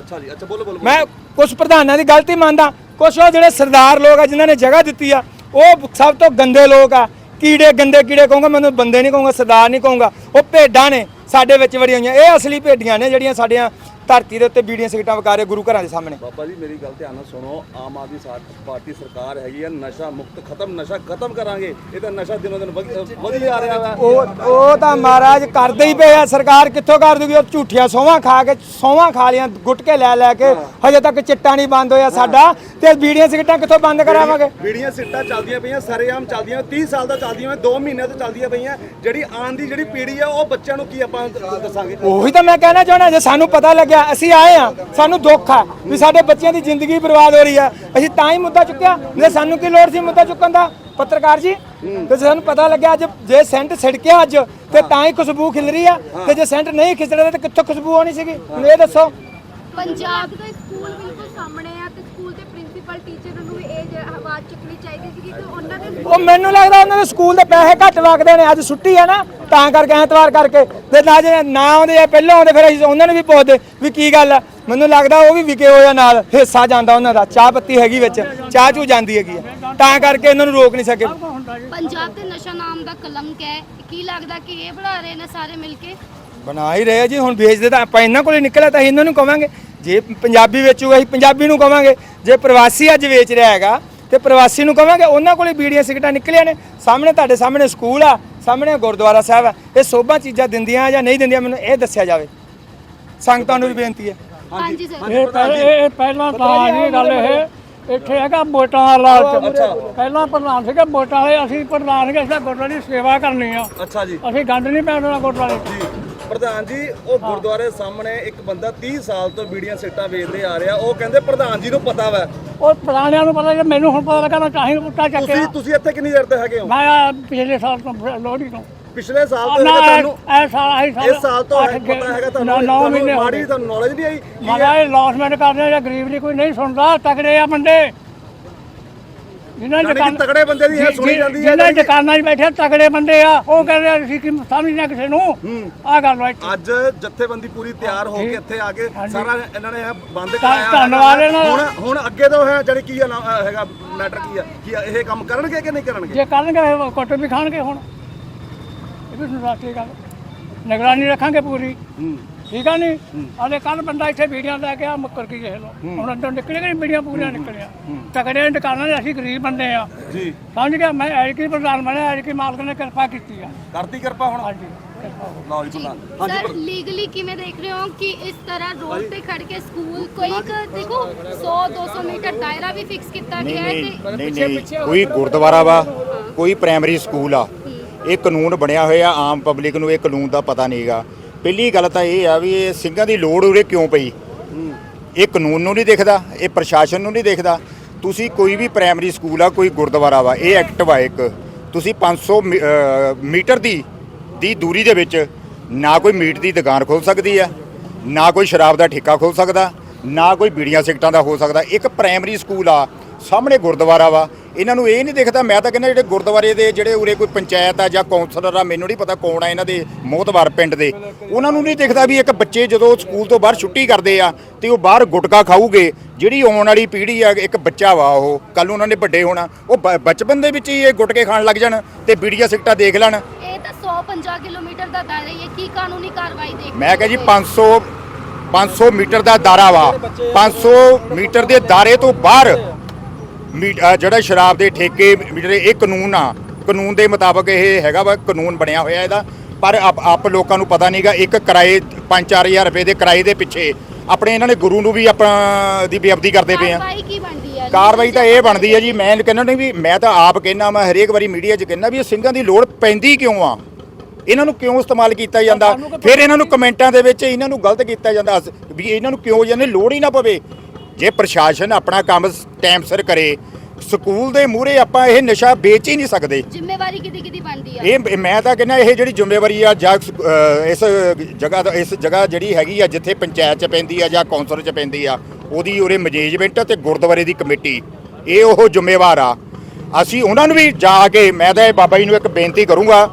ਅੱਛਾ ਜੀ ਅੱਛਾ ਬੋਲੋ ਬੋਲੋ। ਮੈਂ ਕੁਝ ਪ੍ਰਧਾਨਾਂ ਦੀ ਗਲਤੀ ਮੰਨਦਾ ਕੁਝ ਉਹ ਜਿਹੜੇ ਸਰਦਾਰ ਲੋਕ ਆ ਜਿਨ੍ਹਾਂ ਨੇ ਜਗ੍ਹਾ ਦਿੱਤੀ ਆ, ਉਹ ਸਭ ਤੋਂ ਗੰਦੇ ਲੋਕ ਆ। ਕੀੜੇ ਗੰਦੇ ਕੀੜੇ ਕਹੂੰਗਾ, ਮੈਨੂੰ ਬੰਦੇ ਨਹੀਂ ਕਹੂੰਗਾ, ਸਰਦਾਰ ਨਹੀਂ ਕਹੂੰਗਾ। ਉਹ ਭੇਡਾਂ ਨੇ ਸਾਡੇ ਵਿੱਚ ਵੜੀਆਂ ਹੋਈਆਂ। ਇਹ ਅਸਲੀ ਭੇਡੀਆਂ ਨੇ ਜਿਹੜੀਆਂ ਸਾਡੀਆਂ ਧਰਤੀ ਦੇ ਉੱਤੇ ਬੀੜੀਆਂ ਸਿਗਟਾਂ ਵਗਾ ਰਹੇ ਗੁਰੂ ਘਰਾਂ ਦੇ ਸਾਹਮਣੇ। ਬਾਬਾ ਜੀ ਮੇਰੀ ਗੱਲ ਧਿਆਨ ਨਾਲ ਸੁਣੋ ਆਮ ਆਦਮੀ ਪਾਰਟੀ ਸਰਕਾਰ ਹੈਗੀ ਆ ਨਸ਼ਾ ਮੁਕਤ ਖਤਮ ਨਸ਼ਾ ਖਤਮ ਕਰਾਂਗੇ। ਇਹ ਤਾਂ ਨਸ਼ਾ ਦਿਨੋਂ ਦਿਨ ਵਧੀ ਜਾ ਰਿਹਾ ਵਾ। ਉਹ ਉਹ ਤਾਂ ਮਹਾਰਾਜ ਕਰਦੇ ਹੀ ਪਏ ਆ ਸਰਕਾਰ ਕਿੱਥੋਂ ਕਰ ਦੂਗੀ? ਉਹ ਝੂਠੀਆਂ ਸੌਵਾਂ ਖਾ ਕੇ ਸੌਵਾਂ ਖਾ ਲੀਆਂ ਗੁਟਕੇ ਲੈ ਲੈ ਕੇ ਹਜੇ ਤੱਕ ਚਿੱਟਾ ਨਹੀਂ ਬੰਦ ਹੋਇਆ ਸਾਡਾ ਤੇ ਬੀੜੀਆਂ ਸਿਗਟਾਂ ਕਿੱਥੋਂ ਬੰਦ ਕਰਾਵਾਂਗੇ? ਬੀੜੀਆਂ ਸਿੱਟਾਂ ਚੱਲਦੀਆਂ ਪਈਆਂ ਸਰੇਆਮ ਚੱਲਦੀਆਂ 30 ਸਾਲ ਦਾ ਚੱਲਦੀਆਂ 2 ਮਹੀਨਿਆਂ ਤੋਂ ਚੱਲਦੀਆਂ ਪਈਆਂ। ਜਿਹੜੀ ਆਉਣ ਦੀ ਜਿਹੜੀ ਪੀੜ੍ਹੀ ਆ ਉਹ ਬੱਚਿਆਂ ਨੂੰ ਕੀ ਆਪਾਂ ਦੱਸਾਂਗੇ? ਉਹੀ ਤਾਂ ਮੈਂ ਕਹਿਣਾ ਚਾਹਣਾ ਜੇ ਸਾਨੂੰ ਪਤਾ ਲੱਗਿਆ ਅਸੀਂ ਆਏ ਆ ਸਾਨੂੰ ਦੁੱਖ ਆ ਵੀ ਸਾਡੇ ਬੱਚਿਆਂ ਦੀ ਜ਼ਿੰਦਗੀ ਬਰਬਾਦ ਹੋ ਰਹੀ ਆ। ਅਸੀਂ ਤਾਂ ਹੀ ਮੁੱਦਾ ਚੁੱਕਿਆ ਨਹੀਂ ਸਾਨੂੰ ਕੀ ਲੋੜ ਸੀ ਮੁੱਦਾ ਚੁੱਕਣ ਦਾ? ਪੱਤਰਕਾਰ ਜੀ ਤੇ ਸਾਨੂੰ ਪਤਾ ਲੱਗਿਆ ਅੱਜ ਜੇ ਸੈਂਟ ਛਿੜਕਿਆ ਅੱਜ ਤੇ ਤਾਂ ਹੀ ਖੁਸ਼ਬੂ ਖਿਲ ਰਹੀ ਆ ਤੇ ਜੇ ਸੈਂਟ ਨਹੀਂ ਖਿਚੜੇ ਤੇ ਕਿੱਥੋਂ ਖੁਸ਼ਬੂ ਆਉਣੀ ਸੀਗੀ? ਇਹ ਦੱਸੋ। ਪੰਜਾਬ ਦਾ ਸਕੂਲ ਬਿਲਕੁਲ ਸਾਹਮਣੇ ਆ ਤੇ ਸਕੂਲ ਦੇ ਪ੍ਰਿੰਸੀਪਲ ਟੀਚਰ ਨੂੰ ਵੀ ਇਹ ਜ- ਆਵਾਜ਼ ਚੁੱਕਣੀ ਚਾਹੀਦੀ ਸੀ ਕਿ ਉਹਨਾਂ ਦੇ ਉਹ ਮੈਨੂੰ ਲੱਗਦਾ ਉਹਨਾਂ ਦੇ ਸਕੂਲ ਦੇ ਪੈਸੇ ਘੱਟ ਵਗਦੇ ਨੇ ਅੱਜ ਛੁੱਟੀ ਆ ਨਾ ਤਾਂ ਕਰਕੇ ਐਤਵਾਰ ਕਰਕੇ। ਤੇ ਨਾ ਜੇ ਨਾ ਆਉਂਦੇ ਆ ਪਹਿਲਾਂ ਆਉਂਦੇ ਫਿਰ ਅਸੀਂ ਉਹਨਾਂ ਨੂੰ ਵੀ ਪੁੱਛਦੇ ਵੀ ਕੀ ਗੱਲ ਆ। ਮੈਨੂੰ ਲੱਗਦਾ ਉਹ ਵੀ ਵਿਕੇ ਹੋਏ ਆ ਨਾਲ ਹਿੱਸਾ ਜਾਂਦਾ ਉਹਨਾਂ ਦਾ ਚਾਹ ਪੱਤੀ ਹੈਗੀ ਵਿੱਚ ਚਾਹ ਚੂ ਜਾਂਦੀ ਹੈਗੀ ਆ। ਤਾਂ ਕਰਕੇ ਇਹਨਾਂ ਨੂੰ ਰੋਕ ਨਹੀਂ ਸਕੇ। ਪੰਜਾਬ ਤੇ ਨਸ਼ਾ ਨਾਮ ਦਾ ਕਲੰਕ ਹੈ। ਕੀ ਲੱਗਦਾ ਕਿ ਇਹ ਬਣਾ ਰਹੇ ਨੇ ਸਾਰੇ ਮਿਲ ਕੇ? ਬਣਾ ਹੀ ਰਹੇ ਜੀ ਹੁਣ ਵੇਚਦੇ ਤਾਂ ਆਪਾਂ ਇਹਨਾਂ ਕੋਲੇ ਨਿਕਲਿਆ ਤਾਂ ਅਸੀਂ ਇਹਨਾਂ ਨੂੰ ਕਵਾਂਗੇ। ਜੇ ਪੰਜਾਬੀ ਵੇਚੂਗਾ ਅਸੀਂ ਪੰਜਾਬੀ ਨੂੰ ਕਵਾਂਗੇ। ਜੇ ਪ੍ਰਵਾਸੀ ਅੱਜ ਵੇਚ ਰਿਹਾ ਹੈਗਾ ਤੇ ਪ੍ਰਵਾਸੀ ਨੂੰ ਕਵਾਂਗੇ ਉਹਨਾਂ ਕੋਲੇ ਬੀੜੀਆਂ ਸਿਗਟਾਂ ਨਿਕਲੀਆਂ ਨੇ। ਸਾਹਮਣੇ ਤੁਹਾਡੇ ਸਾਹਮਣੇ ਸਕੂਲ ਆ ਸਾਹਮਣੇ ਗੁਰਦੁਆਰਾ ਸਾਹਿਬ ਆ। ਇਹ ਸੋਭਾ ਚੀਜ਼ਾਂ ਦਿੰਦੀਆਂ ਜਾਂ ਨਹੀਂ ਦਿੰਦੀਆਂ ਮੈਨੂੰ ਇਹ ਦੱਸਿਆ ਜਾਵੇ। ਸੰਗਤਾਂ ਨੂੰ ਵੀ ਬੇਨਤੀ ਹੈ। ਹਾਂਜੀ ਸਰ। ਇਹ ਪਹਿ- ਇਹ ਇਹ ਪਹਿਲਾਂ ਤਾਂ ਨਹੀਂ ਗੱਲ ਇਹ ਇੱਥੇ ਹੈਗਾ ਵੋਟਾਂ ਲਾਲਚ ਪਹਿਲਾਂ ਪ੍ਰਧਾਨ ਸੀਗਾ ਵੋਟਾਂ ਵਾਲੇ ਅਸੀਂ ਪ੍ਰਧਾਨ ਸੀਗੇ ਅਸੀਂ ਗੁਰਦੁਆਰੇ ਦੀ ਸੇਵਾ ਕਰਨੀ ਆ। ਅੱਛਾ ਜੀ। ਅਸੀਂ ਗੰਢ ਨਹੀਂ ਪੈਣ ਦੇਣਾ ਗੁਰਦੁਆਰੇ। ਜੀ। ਪ੍ਰਧਾਨ ਜੀ ਉਹ ਗੁਰਦੁਆਰੇ ਸਾਹਮਣੇ ਇੱਕ ਬੰਦਾ 30 ਸਾਲ ਤੋਂ ਬੀੜੀਆਂ ਸਿੱਟਾਂ ਵੇਚਦੇ ਆ ਰਿਹਾ। ਉਹ ਕਹਿੰਦੇ ਪ੍ਰਧਾਨ ਜੀ ਨੂੰ ਪਤਾ ਵਾ। ਉਹ ਪੁਰਾਣਿਆਂ ਨੂੰ ਪਤਾ ਜੇ ਮੈਨੂੰ ਹੁਣ ਪਤਾ ਲੱਗਾ ਮੈਂ ਚਾਹੀ ਉੱਟਾ ਤੁਸੀਂ ਚੱਕਿਆ। ਤੁਸੀਂ ਇੱਥੇ ਕਿੰਨੀ ਦੇਰ ਤੋਂ ਹੈਗੇ ਹੋ? ਮੈਂ ਪਿਛਲੇ ਸਾਲ ਤੋਂ ਲੋਹੜੀ ਤੋਂ ਪਿਛਲੇ ਸਾਲ ਤੋਂ ਤੁਹਾਨੂੰ? ਇਹ ਸਾਲ ਆਹੀ ਸਾਲ ਇਸ ਸਾਲ ਤੋਂ ਪਤਾ ਹੈਗਾ ਤੁਹਾਨੂੰ? ਮਾੜੀ ਤੁਹਾਨੂੰ ਨੌਲੇਜ ਨਹੀਂ ਆਈ? ਮਗਾ ਇਹ ਲੌਸਮੈਂਟ ਕਰਦੇ ਆ ਜਾਂ ਗਰੀਬ ਦੀ ਕੋਈ ਨਹੀਂ ਸੁਣਦਾ ਤਕੜੇ ਆ ਬੰਦੇ। ਜਿਨ੍ਹਾਂ ਕਿ ਦੁਕਾਨ ਤਕੜੇ ਬੰਦੇ ਦੀ ਹੈ ਸੁਣੀ ਜਾਂਦੀ ਹੈ ਜਿਨ੍ਹਾਂ ਜਿਹੜੀ- ਦੁਕਾਨਾਂ 'ਚ ਬੈਠੇ ਤਕੜੇ ਬੰਦੇ ਆ ਉਹ ਕਹਿੰਦੇ ਆ, ਅਸੀਂ ਕੀ ਸਮਝਦੇ ਕਿਸੇ ਨੂੰ? ਆਹ ਗੱਲ ਵਾ ਇੱਥੇ। ਅੱਜ ਜਥੇਬੰਦੀ ਪੂਰੀ ਤਿਆਰ ਹੋ ਕੇ ਇੱਥੇ ਆ ਕੇ ਹਾਂਜੀ। ਸਾਰਾ ਇਹਨਾਂ ਨੇ ਇਹ ਬੰਦ ਕਰਾਇਆ ਧੰਨਵਾਦ। ਇਹਨਾਂ ਦਾ। ਹੁਣ ਹੁਣ ਅੱਗੇ ਤੋਂ ਹੈ ਜਿਹੜੀ ਕੀ ਨਾ- ਅਹ ਹੈਗਾ ਮੈਟਰ ਕੀ ਹੈ? ਕੀ ਇਹ ਕੰਮ ਕਰਨਗੇ ਕਿ ਨਹੀਂ ਕਰਨਗੇ? ਜੇ ਕਰਨਗੇ ਕੁੱਟ ਵੀ ਖਾਣਗੇ ਹੁਣ। ਇਹ ਵੀ ਸੁਣਾਤੀ ਗੱਲ ਨਿਗਰਾਨੀ ਰੱਖਾਂਗੇ ਪੂਰੀ। ਠੀਕ ਆ ਨਹੀਂ ਆਲੇ ਕੱਲ ਬੰਦਾ ਇੱਥੇ ਵੀਡੀਓ ਲੈ ਕੇ ਆ ਮੁੱਕਰ ਕੀ ਦੇਖ ਲੋ ਹੁਣ ਅੰਦਰ ਨਿਕਲੇ ਕਿ ਵੀਡੀਓ ਪੂਰੀਆਂ ਨਿਕਲੀਆਂ? ਤਕੜੇ ਦੁਕਾਨਾਂ ਦੇ ਅਸੀਂ ਗਰੀਬ ਬੰਦੇ ਆ। ਜੀ। ਸਮਝ ਗਿਆ? ਮੈਂ ਐਲਕੀ ਪ੍ਰਧਾਨ ਬਣਿਆ ਐਲਕੀ ਮਾਲਕ ਨੇ ਕਿਰਪਾ ਕੀਤੀ ਆ। ਕਰਤੀ ਕਿਰਪਾ ਹੁਣ? ਹਾਂਜੀ ਲਓ ਜੀ ਸਰ ਲੀਗਲੀ ਕਿਵੇਂ ਦੇਖ ਰਹੇ ਹੋ ਕਿ ਇਸ ਤਰ੍ਹਾਂ ਰੋਡ ਤੇ ਖੜ ਕੇ ਸਕੂਲ ਕੋਈ ਇੱਕ ਦੇਖੋ 100 200 ਮੀਟਰ ਦਾਇਰਾ ਵੀ ਫਿਕਸ ਕੀਤਾ ਗਿਆ ਹੈ ਤੇ ਨਹੀਂ ਨਹੀਂ ਕੋਈ ਗੁਰਦੁਆਰਾ ਵਾ ਕੋਈ ਪ੍ਰਾਇਮਰੀ ਸਕੂਲ ਆ। ਇਹ ਕਾਨੂੰਨ ਬਣਿਆ ਹੋਇਆ ਆਮ ਪਬਲਿਕ ਨੂੰ ਇਹ ਕਾਨੂੰਨ ਦਾ ਪਤਾ ਨਹੀਂਗਾ। ਪਹਿਲੀ ਗੱਲ ਤਾਂ ਇਹ ਆ ਵੀ ਇਹ ਸਿੰਘਾਂ ਦੀ ਲੋੜ ਉਰੇ ਕਿਉਂ ਪਈ? ਇਹ ਕਾਨੂੰਨ ਨੂੰ ਨਹੀਂ ਦੇਖਦਾ, ਇਹ ਪ੍ਰਸ਼ਾਸਨ ਨੂੰ ਨਹੀਂ ਦੇਖਦਾ। ਤੁਸੀਂ ਕੋਈ ਵੀ ਪ੍ਰਾਇਮਰੀ ਸਕੂਲ ਆ, ਕੋਈ ਗੁਰਦੁਆਰਾ ਵਾ, ਇਹ ਐਕਟਿਵ ਆ ਇੱਕ। ਤੁਸੀਂ 500 ਮੀ- ਮੀਟਰ ਦੀ ਦੀ ਦੂਰੀ ਦੇ ਵਿੱਚ ਨਾ ਕੋਈ ਮੀਟ ਦੀ ਦੁਕਾਨ ਖੋਲ ਸਕਦੀ ਆ, ਨਾ ਕੋਈ ਸ਼ਰਾਬ ਦਾ ਠੇਕਾ ਖੋਲ ਸਕਦਾ। ਨਾ ਕੋਈ ਬੀੜੀਆਂ ਸਿਗਟਾਂ ਦਾ ਹੋ ਸਕਦਾ। ਇੱਕ ਪ੍ਰਾਇਮਰੀ ਸਕੂਲ ਆ ਸਾਹਮਣੇ ਗੁਰਦੁਆਰਾ ਵਾ। ਇਹਨਾਂ ਨੂੰ ਇਹ ਨਹੀਂ ਦਿਖਦਾ ਮੈਂ ਤਾਂ ਕਹਿੰਦਾ ਜਿਹੜੇ ਗੁਰਦੁਆਰੇ ਦੇ ਜਿਹੜੇ ਉਰੇ ਕੋਈ ਪੰਚਾਇਤ ਆ ਜਾਂ ਕੌਂਸਲਰ ਆ ਮੈਨੂੰ ਨਹੀਂ ਪਤਾ ਕੌਣ ਆ ਇਹਨਾਂ ਦੇ ਮੋਹਤਵਾਰ ਪਿੰਡ ਦੇ। ਉਹਨਾਂ ਨੂੰ ਨਹੀਂ ਦਿਖਦਾ ਵੀ ਇੱਕ ਬੱਚੇ ਜਦੋਂ ਸਕੂਲ ਤੋਂ ਬਾਹਰ ਛੁੱਟੀ ਕਰਦੇ ਆ ਤੇ ਉਹ ਬਾਹਰ ਗੁਟਕਾ ਖਾਊਗੇ ਜਿਹੜੀ ਆਉਣ ਵਾਲੀ ਪੀੜ੍ਹੀ ਆ ਇੱਕ ਬੱਚਾ ਵਾ ਉਹ ਕੱਲ ਉਹਨਾਂ ਨੇ ਵੱਡੇ ਹੋਣਾ। ਉਹ ਬਚਪਨ ਦੇ ਵਿੱਚ ਹੀ ਇਹ ਗੁਟਕੇ ਖਾਣ ਲੱਗ ਜਾਣ ਤੇ ਬੀੜੀਆਂ ਸਿਗਟਾਂ ਦੇਖ ਲੈਣ। ਇਹ ਤਾਂ 150 ਕਿਲੋਮੀਟਰ ਦਾ ਦਾਇਰਾ ਹੀ ਹੈ ਕੀ ਕਾਨੂੰਨੀ ਕਾਰਵਾਈ ਦੇਖ ਮੈਂ ਕਹਾਂ ਜੀ 500 500 ਮੀਟਰ ਦਾ ਦਾਰਾ ਵਾ। 500 ਮੀਟਰ ਦੇ ਦਾਰੇ ਤੋਂ ਬਾਹਰ ਜਿਹੜਾ ਸ਼ਰਾਬ ਦੇ ਠੇਕੇ ਮੀਟਰ ਇਹ ਕਾਨੂੰਨ ਆ। ਕਾਨੂੰਨ ਦੇ ਮੁਤਾਬਕ ਇਹ ਹੈਗਾ ਵਾ ਕਾਨੂੰਨ ਬਣਿਆ ਹੋਇਆ ਇਹਦਾ। ਪਰ ਆਪ ਆਪ ਲੋਕਾਂ ਨੂੰ ਪਤਾ ਨਹੀਂਗਾ ਇੱਕ ਕਿਰਾਏ 5-4000 ਰੁਪਏ ਦੇ ਕਿਰਾਏ ਦੇ ਪਿੱਛੇ ਆਪਣੇ ਇਹਨਾਂ ਨੇ ਗੁਰੂ ਨੂੰ ਵੀ ਆਪਣਾ ਦੀ ਬੇਅਬਦੀ ਕਰਦੇ ਪਏ ਆ। ਕਾਰਵਾਈ ਤਾਂ ਇਹ ਬਣਦੀ ਹੈ ਜੀ ਮੈਂ ਕਹਿੰਦਾ ਨਹੀਂ ਵੀ ਮੈਂ ਤਾਂ ਆਪ ਕਹਿੰਦਾ ਮੈਂ ਹਰੇਕ ਵਾਰੀ ਮੀਡੀਆ 'ਚ ਕਹਿੰਦਾ ਵੀ ਇਹ ਸਿੰਘਾਂ ਦੀ ਲੋੜ ਪੈਂਦੀ ਕਿਉਂ ਆ? ਇਹਨਾਂ ਨੂੰ ਕਿਉਂ ਇਸਤੇਮਾਲ ਕੀਤਾ ਜਾਂਦਾ? ਫਿਰ ਇਹਨਾਂ ਨੂੰ ਕਮੈਂਟਾਂ ਦੇ ਵਿੱਚ ਇਹਨਾਂ ਨੂੰ ਗਲਤ ਕੀਤਾ ਜਾਂਦਾ ਅਸ- ਵੀ ਇਹਨਾਂ ਨੂੰ ਕਿਉਂ ਜਾਂਦੇ? ਲੋੜ ਹੀ ਨਾ ਪਵੇ। ਜੇ ਪ੍ਰਸ਼ਾਸਨ ਆਪਣਾ ਕੰਮ ਟਾਈਮ ਸਿਰ ਕਰੇ ਸਕੂਲ ਦੇ ਮੂਹਰੇ ਆਪਾਂ ਇਹ ਨਸ਼ਾ ਵੇਚ ਹੀ ਨਹੀਂ ਸਕਦੇ। ਜ਼ਿੰਮੇਵਾਰੀ ਕਿਹਦੀ ਕਿਹਦੀ ਬਣਦੀ ਹੈ ਇਹ ਮੈਂ ਤਾਂ ਕਹਿੰਦਾ ਇਹ ਜਿਹੜੀ ਜ਼ਿੰਮੇਵਾਰੀ ਆ ਜਾਂ ਇਸ ਜਗ੍ਹਾ ਦਾ ਇਸ ਜਗ੍ਹਾ ਜਿਹੜੀ ਹੈਗੀ ਆ ਜਿੱਥੇ ਪੰਚਾਇਤ ਚ ਪੈਂਦੀ ਆ ਜਾਂ ਕੌਂਸਲ ਚ ਪੈਂਦੀ ਆ ਉਹਦੀ ਉਰੇ ਮੈਨੇਜਮੈਂਟ ਤੇ ਗੁਰਦੁਆਰੇ ਦੀ ਕਮੇਟੀ। ਇਹ ਉਹ ਜ਼ਿੰਮੇਵਾਰ ਆ। ਅਸੀਂ ਉਹਨਾਂ ਨੂੰ ਵੀ ਜਾ ਕੇ ਮੈਂ ਤਾਂ ਇਹ ਬਾਬਾ ਜੀ ਨੂੰ ਇੱਕ ਬੇਨਤੀ ਕਰੂੰਗਾ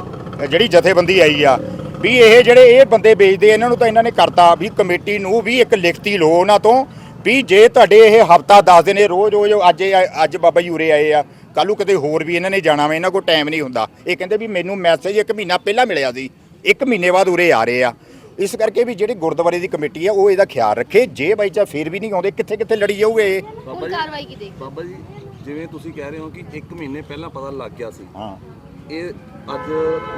ਜਿਹੜੀ ਜਥੇਬੰਦੀ ਆਈ ਆ ਵੀ ਇਹ ਜਿਹੜੇ ਇਹ ਬੰਦੇ ਵੇਚਦੇ ਇਹਨਾਂ ਨੂੰ ਤਾਂ ਇਹਨਾਂ ਨੇ ਕਰਤਾ ਵੀ ਕਮੇਟੀ ਨੂੰ ਵੀ ਇੱਕ ਲਿਖਤੀ ਲੋ ਉਹਨਾਂ ਤੋਂ ਵੀ ਜੇ ਤੁਹਾਡੇ ਇਹ ਹਫਤਾ ਦੱਸ ਦਿਨ ਇਹ ਰੋਜ਼ ਰੋਜ਼ ਅੱਜ ਅੱਜ ਬਾਬਾ ਜੀ ਉਰੇ ਆਏ ਆ ਕੱਲ੍ਹ ਨੂੰ ਕਿਤੇ ਹੋਰ ਵੀ ਇਹਨਾਂ ਨੇ ਜਾਣਾ ਵਾ ਇਹਨਾਂ ਕੋਲ ਟਾਈਮ ਨਹੀਂ ਹੁੰਦਾ। ਇਹ ਕਹਿੰਦੇ ਵੀ ਮੈਨੂੰ ਮੈਸੇਜ ਇੱਕ ਮਹੀਨਾ ਪਹਿਲਾਂ ਮਿਲਿਆ ਸੀ ਇੱਕ ਮਹੀਨੇ ਬਾਅਦ ਉਰੇ ਆ ਰਹੇ ਆ। ਇਸ ਕਰਕੇ ਵੀ ਜਿਹੜੀ ਗੁਰਦੁਆਰੇ ਦੀ ਕਮੇਟੀ ਆ ਉਹ ਇਹਦਾ ਖਿਆਲ ਰੱਖੇ ਜੇ ਬਾਈ ਚਾ ਫੇਰ ਵੀ ਨਹੀਂ ਆਉਂਦੇ ਕਿੱਥੇ ਕਿੱਥੇ ਲੜੀ ਜਾਊਗੇ ਇਹ? ਹੁਣ ਕਾਰਵਾਈ ਕੀ ਦੇਖ? ਬਾਬਾ ਜੀ ਜਿਵੇਂ ਤੁਸੀਂ ਕਹਿ ਰਹੇ ਹੋ ਕਿ 1 ਮਹੀਨੇ ਪਹਿਲਾਂ ਪਤਾ ਲੱਗ ਗਿਆ ਸੀ। ਹਾਂ। ਇਹ ਅੱਜ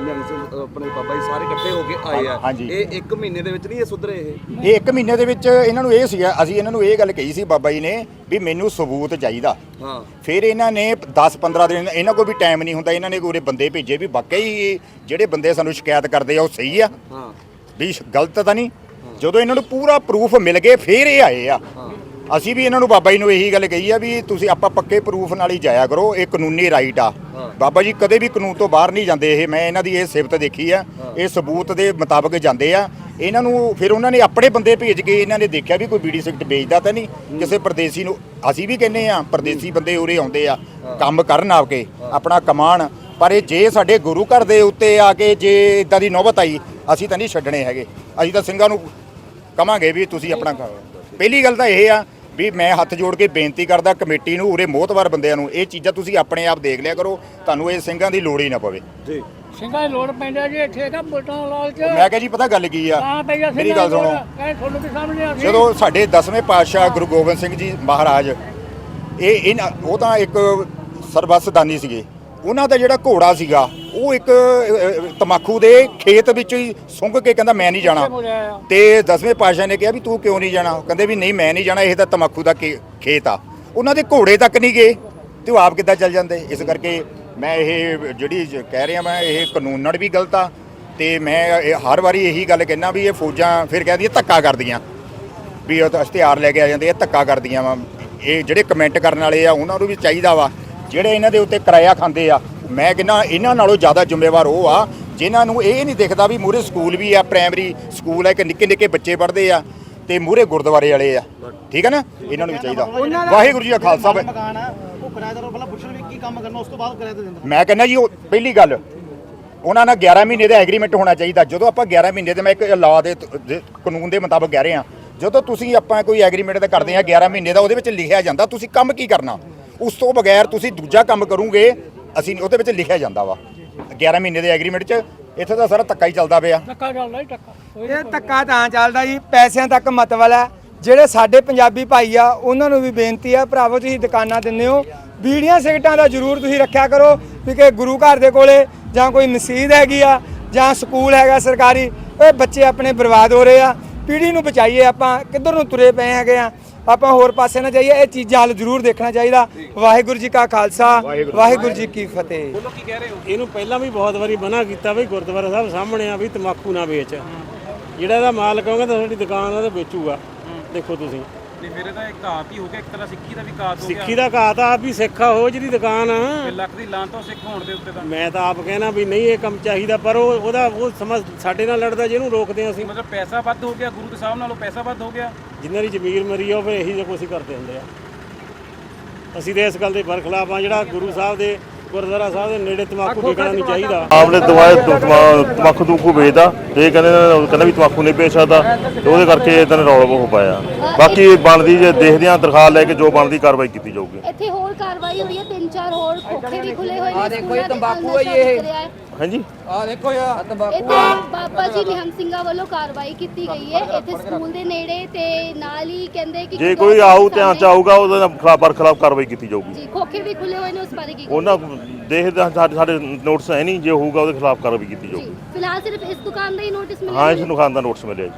ਨਿਹੰਗ ਸਿੰਘ ਆਪਣੇ ਬਾਬਾ ਜੀ ਸਾਰੇ ਇਕੱਠੇ ਹੋ ਕੇ ਆਏ ਆ। ਹਾਂਜੀ। ਇਹ 1 ਮਹੀਨੇ ਦੇ ਵਿੱਚ ਨਹੀਂ ਇਹ ਸੁਧਰੇ ਇਹ? ਇਹ ਇੱਕ ਮਹੀਨੇ ਦੇ ਵਿੱਚ ਇਹਨਾਂ ਨੂੰ ਇਹ ਸੀਗਾ ਅਸੀਂ ਇਹਨਾਂ ਨੂੰ ਇਹ ਗੱਲ ਕਹੀ ਸੀ ਬਾਬਾ ਜੀ ਨੇ ਵੀ ਮੈਨੂੰ ਸਬੂਤ ਚਾਹੀਦਾ। ਹਾਂ। ਫਿਰ ਇਹਨਾਂ ਨੇ 10-15 ਦਿਨ ਇਹਨਾਂ ਕੋਲ ਵੀ ਟਾਈਮ ਨਹੀਂ ਹੁੰਦਾ ਇਹਨਾਂ ਨੇ ਉਰੇ ਬੰਦੇ ਭੇਜੇ ਵੀ ਵਾਕਈ ਜਿਹੜੇ ਬੰਦੇ ਸਾਨੂੰ ਸ਼ਿਕਾਇਤ ਕਰਦੇ ਆ ਉਹ ਸਹੀ ਆ। ਹਾਂ। ਵੀ ਸ਼- ਗਲਤ ਤਾਂ ਨਹੀਂ। ਜਦੋਂ ਇਹਨਾਂ ਨੂੰ ਪੂਰਾ ਪ੍ਰੂਫ ਮਿਲ ਗਏ ਫਿਰ ਇਹ ਆਏ ਆ। ਅਸੀਂ ਵੀ ਇਹਨਾਂ ਨੂੰ ਬਾਬਾ ਜੀ ਨੂੰ ਇਹੀ ਗੱਲ ਕਹੀ ਆ ਵੀ ਤੁਸੀਂ ਆਪਾਂ ਪੱਕੇ ਪ੍ਰੂਫ ਨਾਲ ਹੀ ਜਾਇਆ ਕਰੋ ਇਹ ਕਾਨੂੰਨੀ ਰਾਈਟ ਆ। ਬਾਬਾ ਜੀ ਕਦੇ ਵੀ ਕਾਨੂੰਨ ਤੋਂ ਬਾਹਰ ਨਹੀਂ ਜਾਂਦੇ ਇਹ ਮੈਂ ਇਹਨਾਂ ਦੀ ਇਹ ਸਿਫਤ ਦੇਖੀ ਆ। ਇਹ ਸਬੂਤ ਦੇ ਮੁਤਾਬਕ ਜਾਂਦੇ ਆ। ਇਹਨਾਂ ਨੂੰ ਫਿਰ ਉਹਨਾਂ ਨੇ ਆਪਣੇ ਬੰਦੇ ਭੇਜ ਕੇ ਇਹਨਾਂ ਨੇ ਦੇਖਿਆ ਵੀ ਕੋਈ ਬੀੜੀ ਸਿਗਰਟ ਵੇਚਦਾ ਤਾਂ ਨਹੀਂ ਕਿਸੇ ਪਰਦੇਸੀ ਨੂੰ। ਅਸੀਂ ਵੀ ਕਹਿੰਨੇ ਆ ਪਰਦੇਸੀ ਬੰਦੇ ਉਰੇ ਆਉਂਦੇ ਆ ਕੰਮ ਕਰਨ ਆ ਕੇ ਆਪਣਾ ਕਮਾਣ। ਪਰ ਇਹ ਜੇ ਸਾਡੇ ਗੁਰੂ ਘਰ ਦੇ ਉੱਤੇ ਆ ਕੇ ਜੇ ਇਦਾਂ ਦੀ ਨੌਬਤ ਆਈ ਅਸੀਂ ਤਾਂ ਨਹੀਂ ਛੱਡਣੇ ਹੈਗੇ। ਅਸੀਂ ਤਾਂ ਸਿੰਘਾਂ ਨੂੰ ਕਵਾਂਗੇ ਵੀ ਤੁਸੀਂ ਆਪਣਾ। ਪਹਿਲੀ ਗੱਲ ਤਾਂ ਇਹ ਆ ਵੀ ਮੈਂ ਹੱਥ ਜੋੜ ਕੇ ਬੇਨਤੀ ਕਰਦਾ ਕਮੇਟੀ ਨੂੰ ਉਰੇ ਮੋਹਤਵਾਰ ਬੰਦਿਆਂ ਨੂੰ ਇਹ ਚੀਜ਼ਾਂ ਤੁਸੀਂ ਆਪਣੇ ਆਪ ਦੇਖ ਲਿਆ ਕਰੋ ਤੁਹਾਨੂੰ ਇਹ ਸਿੰਘਾਂ ਦੀ ਲੋੜ ਹੀ ਨਾ ਪਵੇ। ਜੀ। ਸਿੰਘਾਂ ਦੀ ਲੋੜ ਪੈਂਦਾ ਜੀ ਇੱਥੇ ਤਾਂ ਬੁਲਟਾਂ ਲਾਲ ਚ। ਮੈਂ ਕਿਹਾ ਜੀ ਪਤਾ ਗੱਲ ਕੀ ਆ? ਤਾਂ ਪਈਆ ਮੇਰੀ ਗੱਲ ਸੁਣੋ। ਕਹੇ ਤੁਹਾਨੂੰ ਵੀ ਸਾਹਮਣੇ ਆ ਜਦੋਂ ਸਾਡੇ 10ਵੇਂ ਪਾਤਸ਼ਾਹ ਗੁਰੂ ਗੋਬਿੰਦ ਸਿੰਘ ਜੀ ਮਹਾਰਾਜ ਇਹ ਇਹਨਾਂ ਉਹ ਤਾਂ ਇੱਕ ਸਰਬਸਦਾਨੀ ਸੀਗੇ। ਉਹਨਾਂ ਦਾ ਜਿਹੜਾ ਘੋੜਾ ਸੀਗਾ ਉਹ ਇੱਕ ਤਮਾਕੂ ਦੇ ਖੇਤ ਵਿੱਚ ਹੀ ਸੁੰਘ ਕੇ ਕਹਿੰਦਾ ਮੈਂ ਨਹੀਂ ਜਾਣਾ। ਤੇ 10ਵੇਂ ਪਾਤਸ਼ਾਹ ਨੇ ਕਿਹਾ ਵੀ ਤੂੰ ਕਿਉਂ ਨਹੀਂ ਜਾਣਾ? ਕਹਿੰਦੇ ਵੀ ਨਹੀਂ ਮੈਂ ਨਹੀਂ ਜਾਣਾ ਇਹ ਤਾਂ ਤਮਾਕੂ ਦਾ ਖੇਤ ਆ। ਉਹਨਾਂ ਦੇ ਘੋੜੇ ਤੱਕ ਨਹੀਂ ਗਏ। ਤੇ ਉਹ ਆਪ ਕਿੱਦਾਂ ਚੱਲ ਜਾਂਦੇ? ਇਸ ਕਰਕੇ ਮੈਂ ਇਹ ਜਿਹੜੀ ਕਹਿ ਰਿਹਾ ਮੈਂ ਇਹ ਕਾਨੂੰਨ ਨਾਲ ਵੀ ਗਲਤ ਆ। ਤੇ ਮੈਂ ਹਰ ਵਾਰੀ ਇਹੀ ਗੱਲ ਕਹਿਣਾ ਵੀ ਇਹ ਫੌਜਾਂ ਫਿਰ ਕਹਿੰਦੀਆਂ ਧੱਕਾ ਕਰਦੀਆਂ। ਵੀ ਉਹ ਤਾਂ ਇਸ਼ਤਿਹਾਰ ਲੈ ਕੇ ਆ ਜਾਂਦੇ ਆ ਧੱਕਾ ਕਰਦੀਆਂ ਵਾ। ਇਹ ਜਿਹੜੇ ਕਮੈਂਟ ਕਰਨ ਵਾਲੇ ਆ ਉਹਨਾਂ ਨੂੰ ਵੀ ਚਾਹੀਦਾ ਵਾ। ਜਿਹੜੇ ਇਹਨਾਂ ਦੇ ਉੱਤੇ ਕਿਰਾਇਆ ਖਾਂਦੇ ਆ ਮੈਂ ਕਹਿੰਦਾ ਇਹਨਾਂ ਨਾਲੋਂ ਜ਼ਿਆਦਾ ਜ਼ਿੰਮੇਵਾਰ ਉਹ ਆ ਜਿਨ੍ਹਾਂ ਨੂੰ ਇਹ ਨਹੀਂ ਦਿਖਦਾ ਵੀ ਮੂਰੇ ਸਕੂਲ ਵੀ ਆ ਪ੍ਰਾਇਮਰੀ ਸਕੂਲ ਆ ਇੱਕ ਨਿੱਕੇ ਨਿੱਕੇ ਬੱਚੇ ਪੜ੍ਹਦੇ ਆ ਤੇ ਮੂਰੇ ਗੁਰਦੁਆਰੇ ਵਾਲੇ ਆ। ਠੀਕ ਹੈ ਨਾ? ਇਹਨਾਂ ਨੂੰ ਵੀ ਚਾਹੀਦਾ। ਵਾਹਿਗੁਰੂ ਜੀ ਕਾ ਖਾਲਸਾ ਮਕਾਨ ਆ ਉਹ ਕਿਰਾਏਦਾਰ ਨੂੰ ਪਹਿਲਾਂ ਪੁੱਛਣ ਵੀ ਕੀ ਕੰਮ ਕਰਨਾ ਉਸ ਤੋਂ ਬਾਅਦ ਕਿਰਾਏ ਤੇ ਦਿੰਦਾ। ਮੈਂ ਕਹਿੰਦਾ ਜੀ ਉਹ ਪਹਿਲੀ ਗੱਲ ਉਹਨਾਂ ਨਾਲ 11 ਮਹੀਨੇ ਦਾ ਐਗਰੀਮੈਂਟ ਹੋਣਾ ਚਾਹੀਦਾ। ਜਦੋਂ ਆਪਾਂ 11 ਮਹੀਨੇ ਦੇ ਮੈਂ ਇੱਕ ਲਾਅ ਦੇ ਦੇ ਕਾਨੂੰਨ ਦੇ ਮੁਤਾਬਕ ਕਹਿ ਰਹੇ ਹਾਂ ਜਦੋਂ ਤੁਸੀਂ ਆਪਾਂ ਕੋਈ ਐਗਰੀਮੈਂਟ ਤਾਂ ਕਰਦੇ ਆ 11 ਮਹੀਨੇ ਦਾ ਉਹਦੇ ਵਿੱਚ ਲਿਖਿਆ ਜਾਂਦਾ ਤੁਸੀਂ ਕੰਮ ਕੀ ਕਰਨਾ? ਉਸ ਤੋਂ ਬਗੈਰ ਤੁਸੀਂ ਦੂਜਾ ਕੰਮ ਕਰੋਗੇ ਅਸੀਂ ਉਹਦੇ ਵਿੱਚ ਲਿਖਿਆ ਜਾਂਦਾ ਵਾ। 11 ਮਹੀਨੇ ਦੇ ਐਗਰੀਮੈਂਟ 'ਚ ਇੱਥੇ ਤਾਂ ਸਾਰਾ ਧੱਕਾ ਹੀ ਚੱਲਦਾ ਪਿਆ। ਟੱਕਾ ਚੱਲਦਾ ਹੀ ਟੱਕਾ ਕੋਈ ਇਹ ਧੱਕਾ ਤਾਂ ਚੱਲਦਾ ਜੀ ਪੈਸਿਆਂ ਤੱਕ ਮਤਵਲ ਹੈ। ਜਿਹੜੇ ਸਾਡੇ ਪੰਜਾਬੀ ਭਾਈ ਆ ਉਹਨਾਂ ਨੂੰ ਵੀ ਬੇਨਤੀ ਆ ਭਰਾਵੋ ਤੁਸੀਂ ਦੁਕਾਨਾਂ ਦਿੰਦੇ ਹੋ। ਬੀੜੀਆਂ ਸਿਗਟਾਂ ਦਾ ਜ਼ਰੂਰ ਤੁਸੀਂ ਰੱਖਿਆ ਕਰੋ ਵੀ ਕਿ ਗੁਰੂ ਘਰ ਦੇ ਕੋਲੇ ਜਾਂ ਕੋਈ ਮਸਜਿਦ ਹੈਗੀ ਆ ਜਾਂ ਸਕੂਲ ਹੈਗਾ ਸਰਕਾਰੀ ਇਹ ਬੱਚੇ ਆਪਣੇ ਬਰਬਾਦ ਹੋ ਰਹੇ ਆ। ਪੀੜ੍ਹੀ ਨੂੰ ਬਚਾਈਏ ਆਪਾਂ ਕਿੱਧਰ ਨੂੰ ਤੁਰੇ ਪਏ ਹੈਗੇ ਆ। ਆਪਾਂ ਹੋਰ ਪਾਸੇ ਨਾ ਜਾਈਏ ਇਹ ਚੀਜ਼ਾਂ ਵੱਲ ਜ਼ਰੂਰ ਦੇਖਣਾ ਚਾਹੀਦਾ। ਵਾਹਿਗੁਰੂ ਜੀ ਕਾ ਖਾਲਸਾ ਵਾਹਿਗੁਰੂ ਜੀ ਕੀ ਫਤਿਹ। ਬੋਲੋ ਕੀ ਕਹਿ ਰਹੇ ਹੋ? ਇਹਨੂੰ ਪਹਿਲਾਂ ਵੀ ਬਹੁਤ ਵਾਰੀ ਮਨਾ ਕੀਤਾ ਵੀ ਗੁਰਦੁਆਰਾ ਸਾਹਿਬ ਸਾਹਮਣੇ ਆ ਵੀ ਤਮਾਕੂ ਨਾ ਵੇਚ। ਜਿਹੜਾ ਇਹਦਾ ਮਾਲਕ ਹੋਗਾ ਤਾਂ ਤੁਹਾਡੀ ਦੁਕਾਨ ਆ ਤੇ ਵੇਚੂਗਾ ਦੇਖੋ ਤੁਸੀਂ। ਨਹੀਂ ਫਿਰ ਇਹਦਾ ਇੱਕ ਘਾਤ ਹੀ ਹੋ ਗਿਆ ਇੱਕ ਤਰ੍ਹਾਂ ਸਿੱਖੀ ਦਾ ਵੀ ਘਾਤ ਹੋ ਗਿਆ। ਸਿੱਖੀ ਦਾ ਘਾਤ ਆ ਵੀ ਸਿੱਖਾ ਹੋ ਜਿਹਦੀ ਦੁਕਾਨ ਆ। ਲੱਖ ਦੀ ਲਾਂ ਤੋਂ ਸਿੱਖ ਹੋਣ ਦੇ ਉੱਤੇ ਤਾਂ। ਮੈਂ ਤਾਂ ਆਪ ਕਹਿਣਾ ਵੀ ਨਹੀਂ ਇਹ ਕੰਮ ਚਾਹੀਦਾ ਪਰ ਉਹ ਉਹਦਾ ਉਹ ਸਮਝ ਸਾਡੇ ਨਾਲ ਲੜਦਾ ਜਿਹਨੂੰ ਰੋਕਦੇ ਹਾਂ ਅਸੀਂ। ਮਤਲਬ ਪੈਸਾ ਵੱਧ ਹੋ ਗਿਆ ਗੁਰੂ ਦੇ ਸਾਹਿਬ ਨਾਲੋਂ ਪੈਸਾ ਵੱਧ ਹੋ ਗਿਆ। ਜਿਨ੍ਹਾਂ ਦੀ ਜ਼ਮੀਰ ਮਰੀ ਆ ਉਹ ਫਿਰ ਇਹੀ ਜਿਹਾ ਕੁਛ ਹੀ ਕਰਦੇ ਹੁੰਦੇ ਆ। ਅਸੀਂ ਤੇ ਇਸ ਗੱਲ ਦੇ ਬਰਖਲਾਫ ਆ ਜਿਹੜਾ ਗੁਰੂ ਸਾਹਿਬ ਦੇ ਗੁਰਦੁਆਰਾ ਸਾਹਿਬ ਦੇ ਨੇੜੇ ਤਮਾਕੂ ਵਿਕਣਾ ਨਹੀਂ ਚਾਹੀਦਾ। ਆਮਲੇ ਦਵਾਈ ਤਮਾਕੂ ਤੂਕੂ ਵੇਚਦਾ ਤੇ ਇਹ ਕਹਿੰਦੇ ਕਹਿੰਦਾ ਵੀ ਤਮਾਕੂ ਨਹੀਂ ਵੇਚ ਸਕਦਾ ਤੇ ਉਹਦੇ ਕਰਕੇ ਇਦਾਂ ਰੌਲਾ ਹੋ ਪਾਇਆ। ਬਾਕੀ ਬਣਦੀ ਜੇ ਦੇਖਦੇ ਹਾਂ ਦਰਖਾਸਤ ਲੈ ਕੇ ਜੋ ਬਣਦੀ ਕਾਰਵਾਈ ਕੀਤੀ ਜਾਊਗੀ। ਇੱਥੇ ਹੋਰ ਕਾਰਵਾਈ ਹੋਈ ਹੈ ਤਿੰਨ ਚਾਰ ਹੋਰ ਖੋਖੇ ਵੀ ਖੁੱਲੇ ਹੋਏ ਨੇ ਆਹ ਦੇਖੋ, ਇਹ ਤੰਬਾਕੂ ਹੈ ਇਹ। ਹਾਂਜੀ। ਆ ਦੇਖੋ ਯਾ ਤੰਬਾਕੂ ਇੱਥੇ ਬਾਬਾ ਜੀ ਨਿਹੰਗ ਸਿੰਘਾਂ ਵੱਲੋਂ ਕਾਰਵਾਈ ਕੀਤੀ ਗਈ ਹੈ। ਇੱਥੇ ਸਕੂਲ ਦੇ ਨੇੜੇ ਤੇ ਨਾਲ ਹੀ ਕਹਿੰਦੇ ਕਿ ਜੇ ਕੋਈ ਆਊ ਧਿਆਨ ਚ ਆਊਗਾ ਉਹਦੇ ਖਿਲਾਫ ਬਰਖਲਾਫ ਕਾਰਵਾਈ ਕੀਤੀ ਜਾਊਗੀ। ਜੀ ਖੋਖੇ ਵੀ ਖੁੱਲੇ ਹੋਏ ਨੇ ਉਸ ਬਾਰੇ ਕੀ ਉਹਨਾਂ ਦੇਖਦੇ ਸਾਡੇ ਸਾਡੇ ਨੋਟਿਸ ਹੈ ਨਹੀਂ ਜੇ ਹੋਊਗਾ ਉਹਦੇ ਖਿਲਾਫ ਕਾਰਵਾਈ ਕੀਤੀ ਜੀ ਜਾਊਗੀ। ਫਿਲਹਾਲ ਸਿਰਫ ਇਸ ਦੁਕਾਨ ਦਾ ਹੀ ਨੋਟਿਸ ਮਿਲਿਆ ਹਾਂ? ਇਸ ਨੂੰ ਖਾਨ ਦਾ ਨੋਟਿਸ ਮਿਲਿਆ ਜੀ।